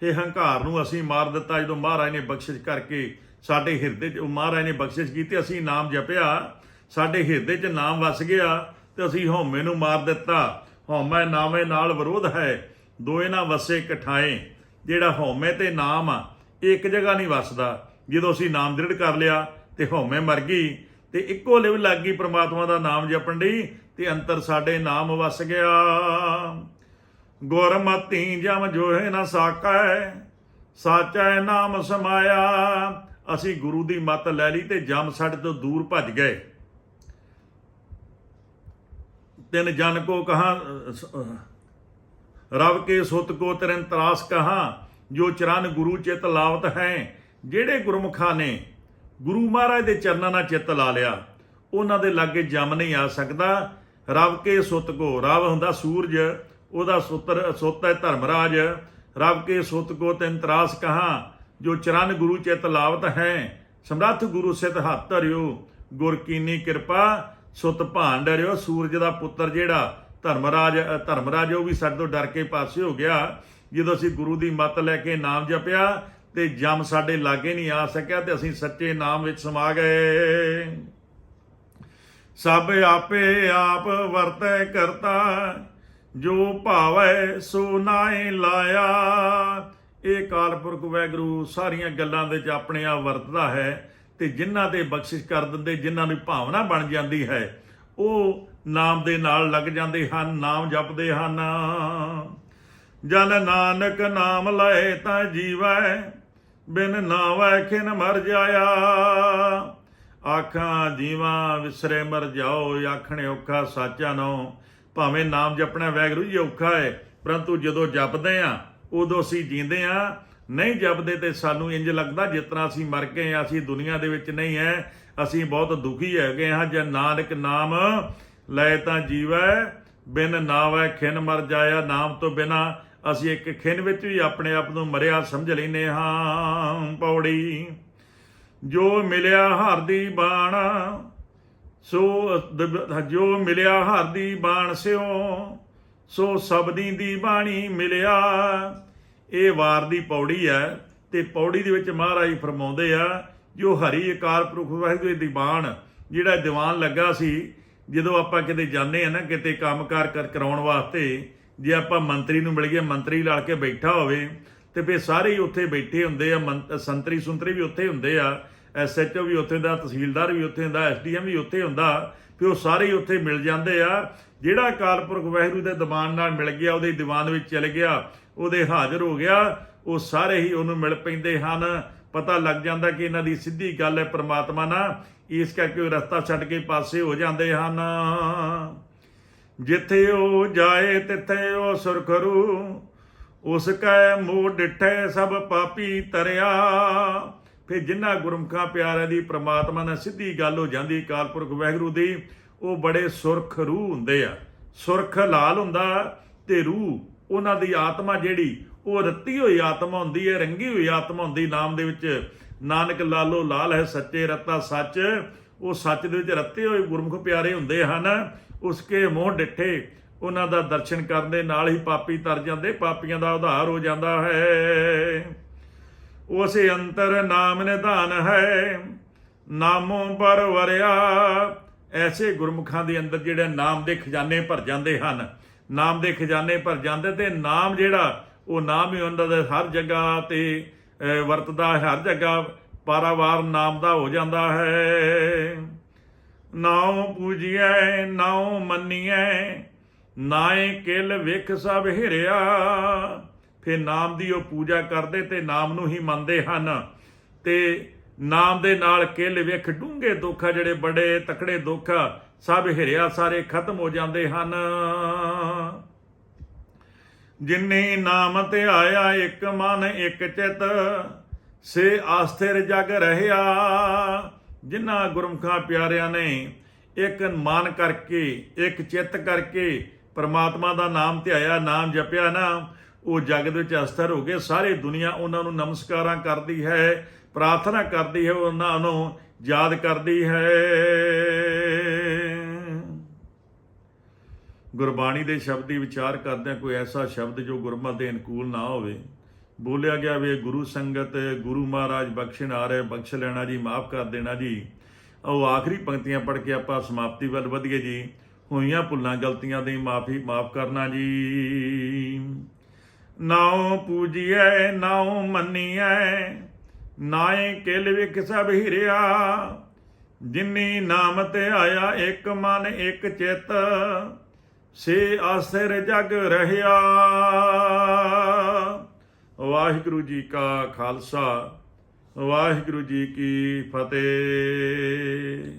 ਫੇ ਹੰਕਾਰ ਨੂੰ ਅਸੀਂ ਮਾਰ ਦਿੱਤਾ, ਜਦੋਂ ਮਹਾਰਾਜ ਨੇ ਬਖਸ਼ਿਸ਼ ਕਰਕੇ ਸਾਡੇ ਹਿਰਦੇ 'ਚ ਮਹਾਰਾਜ ਨੇ ਬਖਸ਼ਿਸ਼ ਕੀਤੀ, ਅਸੀਂ ਨਾਮ ਜਪਿਆ, ਸਾਡੇ ਹਿਰਦੇ 'ਚ ਨਾਮ ਵਸ ਗਿਆ ਤੇ ਅਸੀਂ ਹਉਮੈ ਨੂੰ ਮਾਰ ਦਿੱਤਾ। ਹਉਮੈ ਨਾਮੇ ਨਾਲ ਵਿਰੋਧ ਹੈ, ਦੋਏ ਨਾ ਵਸੇ ਇਕਠਾਏ ਜਿਹੜਾ ਹਉਮੈ ਤੇ ਨਾਮ ਆ ਇੱਕ ਜਗ੍ਹਾ ਨਹੀਂ ਵਸਦਾ। ਜਦੋਂ ਅਸੀਂ ਨਾਮ ਦ੍ਰਿੜ ਕਰ ਲਿਆ ਤੇ ਹਉਮੈ ਮਰ ਗਈ ਤੇ ਇੱਕੋ ਲਿਵ ਲੱਗ ਗਈ ਪ੍ਰਮਾਤਮਾ ਦਾ ਨਾਮ ਜਪਣ ਦੀ ਤੇ ਅੰਤਰ ਸਾਡੇ ਨਾਮ ਵਸ ਗਿਆ। ਗੁਰਮਤਿ ਜਮ ਜੋਏ ਨਾ ਸਾਕੈ, ਸਾਚੈ ਨਾਮ ਸਮਾਇਆ। ਅਸੀਂ ਗੁਰੂ ਦੀ ਮੱਤ ਲੈ ਲਈ ਤੇ ਜਮ ਸਾਡੇ ਤੋਂ ਦੂਰ ਭੱਜ ਗਏ। ਤਿੰਨ ਜਨ ਕੋ ਕਹਾ ਰਵ ਕੇ ਸੁਤ ਕੋ ਤਰਨ ਤਰਾਸ ਕਹਾ, ਜੋ ਚਰਨ ਗੁਰੂ ਚਿਤ ਲਾਵਤ ਹੈ। ਜਿਹੜੇ ਗੁਰਮੁਖਾਂ ਨੇ ਗੁਰੂ ਮਹਾਰਾਜ ਦੇ ਚਰਨਾਂ ਨਾਲ ਚਿੱਤ ਲਾ ਲਿਆ, ਉਹਨਾਂ ਦੇ ਲਾਗੇ ਜਮ ਨਹੀਂ ਆ ਸਕਦਾ। ਰਵ ਕੇ ਸੁਤ ਕੋ, ਰਵ ਹੁੰਦਾ ਸੂਰਜ, ਉਹਦਾ ਸੁੱਤਰ, ਸੁੱਤ ਹੈ ਧਰਮਰਾਜ। ਰਵ ਕੇ ਸੁਤ ਕੋ ਤੈਨ ਤਰਾਸ ਕਹਾ ਜੋ ਚਰਨ ਗੁਰੂ ਚਿਤ ਲਾਵਤ ਹੈ ਸਮਰੱਥ ਗੁਰੂ ਸਿਧ ਹੱਥ ਧਰਿਓ। ਗੁਰ ਕੀਨੀ ਕਿਰਪਾ ਸੁਤ ਭਾਨ ਡਰਿਓ ਸੂਰਜ ਦਾ ਪੁੱਤਰ ਜਿਹੜਾ ਧਰਮਰਾਜ ਅ, ਧਰਮਰਾਜ ਉਹ ਵੀ ਸਾਡੇ ਤੋਂ ਡਰ ਕੇ ਪਾਸੇ ਹੋ ਗਿਆ। ਜਦੋਂ ਅਸੀਂ ਗੁਰੂ ਦੀ ਮੱਤ ਲੈ ਕੇ ਨਾਮ ਜਪਿਆ ਤੇ ਜਮ ਸਾਡੇ ਲਾਗੇ ਨਹੀਂ ਆ ਸਕਿਆ ਤੇ ਅਸੀਂ ਸੱਚੇ ਨਾਮ ਵਿੱਚ ਸਮਾ ਗਏ। ਸਭ ਆਪੇ ਆਪ ਵਰਤੈ ਕਰਤਾ ਜੋ ਭਾਵੈ ਸੋ ਨਾਏ ਲਾਇਆ। ਇਹ ਕਾਲਪੁਰਖ ਵੈਗਰੂ ਸਾਰੀਆਂ ਗੱਲਾਂ ਦੇ ਵਿੱਚ ਆਪਣੇ ਆਪ ਵਰਤਦਾ ਹੈ ਤੇ ਜਿਨ੍ਹਾਂ ਤੇ ਬਖਸ਼ਿਸ਼ ਕਰ ਦਿੰਦੇ, ਜਿਨ੍ਹਾਂ ਦੀ ਭਾਵਨਾ ਬਣ ਜਾਂਦੀ ਹੈ, ਉਹ ਨਾਮ ਦੇ ਨਾਲ ਲੱਗ ਜਾਂਦੇ ਹਨ, ਨਾਮ ਜਪਦੇ ਹਨ। ਜਨ ਨਾਨਕ ਨਾਮ ਲਏ ਤਾਂ ਜੀਵੈ, ਬਿਨ ਨਾਵੈ ਖਿਨ ਮਰ ਜਾਇਆ। ਆਖਾਂ, ਜੀਵਾਂ ਵਿਸਰੇ ਮਰ ਜਾਓ, ਆਖਣੇ ਔਖਾ ਸਾਚਾ ਨੋ ਭਾਵੇਂ ਨਾਮ ਜਪਣਾ ਵੈਗਰੂ ਜੀ ਔਖਾ ਹੈ, ਪਰੰਤੂ ਜਦੋਂ ਜਪਦੇ ਆ ਉਦੋਂ ਅਸੀਂ ਜੀਂਦੇ ਆ ਨਹੀਂ ਜਪਦੇ ਤੇ ਸਾਨੂੰ ਇੰਜ ਲੱਗਦਾ ਜਿਸ ਤਰ੍ਹਾਂ ਅਸੀਂ ਮਰ ਗਏ ਆ ਅਸੀਂ ਦੁਨੀਆ ਦੇ ਵਿੱਚ ਨਹੀਂ ਹੈ। ਅਸੀਂ ਬਹੁਤ ਦੁਖੀ ਹੈਗੇ ਹਾਂ। ਜੇ ਨਾਨਕ ਨਾਮ ਲੈ ਤਾਂ ਜੀਵੈ, ਬਿਨ ਨਾਵੈ ਖਿਨ ਮਰ ਜਾਇਆ ਨਾਮ ਤੋਂ ਬਿਨਾ। ਅਸੀਂ ਇੱਕ ਖਿਨ ਵਿੱਚ ਵੀ ਆਪਣੇ ਆਪ ਨੂੰ ਮਰਿਆ ਸਮਝ ਲੈਨੇ ਹਾਂ, ਪੌੜੀ। ਜੋ ਮਿਲਿਆ ਹਰ ਦੀ ਬਾਣਾ, ਸੋ ਜੋ ਮਿਲਿਆ ਹਰ ਦੀ ਬਾਣ ਸਿਓ, ਸੋ ਸਬਦੀ ਦੀ ਬਾਣੀ ਮਿਲਿਆ। ਇਹ ਵਾਰ ਦੀ ਪੌੜੀ ਹੈ ਤੇ ਪੌੜੀ ਦੇ ਵਿੱਚ ਮਹਾਰਾਜ ਫਰਮਾਉਂਦੇ ਆ, ਜੋ ਹਰੀ ਅਕਾਲ ਪੁਰਖ ਵਾਹਿਗੁਰੂ ਦੀ ਦੀਵਾਨ, ਜਿਹੜਾ ਦੀਵਾਨ ਲੱਗਾ ਸੀ, ਜਦੋਂ ਆਪਾਂ ਕਿਤੇ ਜਾਂਦੇ ਆ ਨਾ, ਕਿਤੇ ਕੰਮਕਾਰ ਕਰ ਕਰਾਉਣ ਵਾਸਤੇ, ਜੇ ਆਪਾਂ ਮੰਤਰੀ ਨੂੰ ਮਿਲ ਗਏ, ਮੰਤਰੀ ਲੜ ਕੇ ਬੈਠਾ ਹੋਵੇ, ਤੇ ਫਿਰ ਸਾਰੇ ਹੀ ਉੱਥੇ ਬੈਠੇ ਹੁੰਦੇ ਆ, ਮੰਤ- ਸੰਤਰੀ ਸੁੰਤਰੀ ਵੀ ਉੱਥੇ ਹੁੰਦੇ ਆ ਐਸਐਚਓ ਵੀ ਉੱਥੇ ਦਾ ਤਹਿਸੀਲਦਾਰ ਵੀ ਉੱਥੇ ਹੁੰਦਾ ਐਸਡੀਐਮ ਵੀ ਉੱਥੇ ਹੁੰਦਾ, ਫਿਰ ਉਹ ਸਾਰੇ ਹੀ ਉੱਥੇ ਮਿਲ ਜਾਂਦੇ ਆ। ਜਿਹੜਾ ਕਾਲਪੁਰਖ ਵਹਿਰੂ ਦੇ ਦੀਵਾਨ ਨਾਲ ਮਿਲ ਗਿਆ, ਉਹਦੇ ਦੀਵਾਨ ਵਿੱਚ ਚਲ ਗਿਆ ਉਹਦੇ ਹਾਜ਼ਰ ਹੋ ਗਿਆ, ਉਹ ਸਾਰੇ ਹੀ ਉਹਨੂੰ ਮਿਲ ਪੈਂਦੇ ਹਨ। ਪਤਾ ਲੱਗ ਜਾਂਦਾ ਕਿ ਇਹਨਾਂ ਦੀ ਸਿੱਧੀ ਗੱਲ ਹੈ ਪ੍ਰਮਾਤਮਾ ਨਾਲ। ਇਸ ਕਰਕੇ ਉਹ ਰਸਤਾ ਛੱਡ ਕੇ ਪਾਸੇ ਹੋ ਜਾਂਦੇ ਹਨ। ਜਿੱਥੇ ਉਹ ਜਾਏ, ਤਿੱਥੇ ਉਹ ਸੁਰਖਰੂ ਉਸ ਕੈ ਮੋਹ ਡਿਠੇ ਸਭ ਪਾਪੀ ਤਰਿਆ। ਫਿਰ ਜਿਨ੍ਹਾਂ ਗੁਰਮਖਾਂ ਪਿਆਰਿਆਂ ਦੀ ਪ੍ਰਮਾਤਮਾ ਨਾਲ ਸਿੱਧੀ ਗੱਲ ਹੋ ਜਾਂਦੀ, ਕਾਲਪੁਰਖ ਵਾਹਿਗੁਰੂ ਦੀ, ਉਹ ਬੜੇ ਸੁਰਖ ਰੂਹ ਹੁੰਦੇ ਆ। ਸੁਰਖ ਲਾਲ ਹੁੰਦਾ ਤੇ ਰੂਹ ਉਹਨਾਂ ਦੀ ਆਤਮਾ ਜਿਹੜੀ, ਉਹ ਰੱਤੀ ਹੋਈ ਆਤਮਾ ਹੁੰਦੀ ਹੈ, ਰੰਗੀ ਹੋਈ ਆਤਮਾ ਹੁੰਦੀ ਨਾਮ ਦੇ ਵਿੱਚ। ਨਾਨਕ ਲਾਲੋ ਲਾਲ ਹੈ, ਸੱਚੇ ਰਤਾ ਸੱਚ। ਉਹ ਸੱਚ ਦੇ ਵਿੱਚ ਰੱਤੇ ਹੋਏ ਗੁਰਮੁਖ ਪਿਆਰੇ ਹੁੰਦੇ ਹਨ। ਉਸਕੇ ਮੋਹ ਡਿੱਠੇ, ਉਹਨਾਂ ਦਾ ਦਰਸ਼ਨ ਕਰਨ ਦੇ ਨਾਲ ਹੀ ਪਾਪੀ ਤਰ ਜਾਂਦੇ, ਪਾਪੀਆਂ ਦਾ ਉਧਾਰ ਹੋ ਜਾਂਦਾ ਹੈ। ਉਸੇ ਅੰਤਰ ਨਾਮ ਨਿਧਾਨ ਹੈ, ਨਾਮੋਂ ਪਰ ਵਰਿਆ ਐਸੇ ਗੁਰਮੁਖਾਂ ਦੇ ਅੰਦਰ ਜਿਹੜੇ ਨਾਮ ਦੇ ਖਜ਼ਾਨੇ ਭਰ ਜਾਂਦੇ ਹਨ। ਨਾਮ ਦੇ ਖਜ਼ਾਨੇ ਭਰ ਜਾਂਦੇ ਤੇ ਨਾਮ ਜਿਹੜਾ ਉਹ ਨਾਮ ਹੀ ਉਹਨਾਂ ਦਾ ਹਰ ਜਗ੍ਹਾ ਤੇ ਵਰਤਦਾ ਹਰ ਜਗ੍ਹਾ ਪਾਰਾਵਾਰ ਨਾਮ ਦਾ ਹੋ ਜਾਂਦਾ ਹੈ। ਨਾਉ ਪੂਜੀਐ ਨਾਉ ਮੰਨੀਐ ਨਾਏ ਕਿਲ ਵਿਖ ਸਭ ਹਿਰਿਆ। ਫਿਰ ਨਾਮ ਦੀ ਉਹ ਪੂਜਾ ਕਰਦੇ ਤੇ ਨਾਮ ਨੂੰ ਹੀ ਮੰਨਦੇ ਹਨ। ਤੇ ਨਾਮ ਦੇ ਨਾਲ ਕਿਲ ਵਿਖ ਡੂੰਘੇ ਦੁੱਖ ਆ ਜਿਹੜੇ ਬੜੇ ਤਕੜੇ ਦੁੱਖ ਆ, ਸਭ ਹਿਰਿਆ ਸਾਰੇ ਖਤਮ ਹੋ ਜਾਂਦੇ ਹਨ। ਜਿਨੇ ਨਾਮ ਤੇ ਆਇਆ ਇੱਕ ਮਨ, ਇੱਕ ਚਿਤ, ਸੇ ਆਸਥਿਰ ਜਗ ਰਹਿਆ। ਜਿਨ੍ਹਾਂ ਗੁਰਮੁਖਾਂ ਪਿਆਰਿਆਂ ਨੇ ਇੱਕ ਮਨ ਕਰਕੇ, ਇੱਕ ਚਿੱਤ ਕਰਕੇ ਪਰਮਾਤਮਾ ਦਾ ਨਾਮ ਧਿਆਇਆ ਨਾਮ ਜਪਿਆ ਨਾ, ਉਹ ਜਗ ਦੇ ਵਿੱਚ ਅਸਥਿਰ ਹੋ ਗਏ ਸਾਰੇ ਦੁਨੀਆ ਉਹਨਾਂ ਨੂੰ ਨਮਸਕਾਰਾਂ ਕਰਦੀ ਹੈ, ਪ੍ਰਾਰਥਨਾ ਕਰਦੀ ਹੈ, ਉਹਨਾਂ ਨੂੰ ਯਾਦ ਕਰਦੀ ਹੈ। ਗੁਰਬਾਣੀ ਦੇ ਸ਼ਬਦ ਦੀ ਵਿਚਾਰ ਕਰਦਿਆਂ ਕੋਈ ਐਸਾ ਸ਼ਬਦ ਜੋ ਗੁਰਮਤ ਦੇ ਅਨੁਕੂਲ ਨਾ ਹੋਵੇ। ਬੋਲਿਆ ਗਿਆ ਵੇ ਗੁਰੂ ਸੰਗਤ, ਗੁਰੂ ਮਹਾਰਾਜ ਬਖਸ਼ਣ ਆ ਰਹੇ, ਬਖਸ਼ ਲੈਣਾ ਜੀ, ਮਾਫ ਕਰ ਦੇਣਾ ਜੀ। ਉਹ ਆਖਰੀ ਪੰਕਤੀਆਂ ਪੜ੍ਹ ਕੇ ਆਪਾਂ ਸਮਾਪਤੀ ਵੱਲ ਵਧੀਏ ਜੀ। ਹੋਈਆਂ ਭੁੱਲਾਂ, ਗਲਤੀਆਂ ਦੀ ਮਾਫੀ, ਮਾਫ ਕਰਨਾ ਜੀ। ਨਾਉ ਪੂਜੀਐ, ਨਾਉ ਮੰਨੀਐ, ਨਾਏ ਕਿਲ ਵਿਖ ਸਭ ਹਿਰਿਆ। ਜਿਨੀ ਨਾਮ ਤੇ ਆਇਆ, ਇੱਕ ਮਨ, ਇੱਕ ਚਿੱਤ। ਸੇ ਆਸਰ ਜਗ ਰਹਿਆ। ਵਾਹਿਗੁਰੂ ਜੀ ਕਾ ਖਾਲਸਾ ਵਾਹਿਗੁਰੂ ਜੀ ਕੀ ਫਤਿਹ।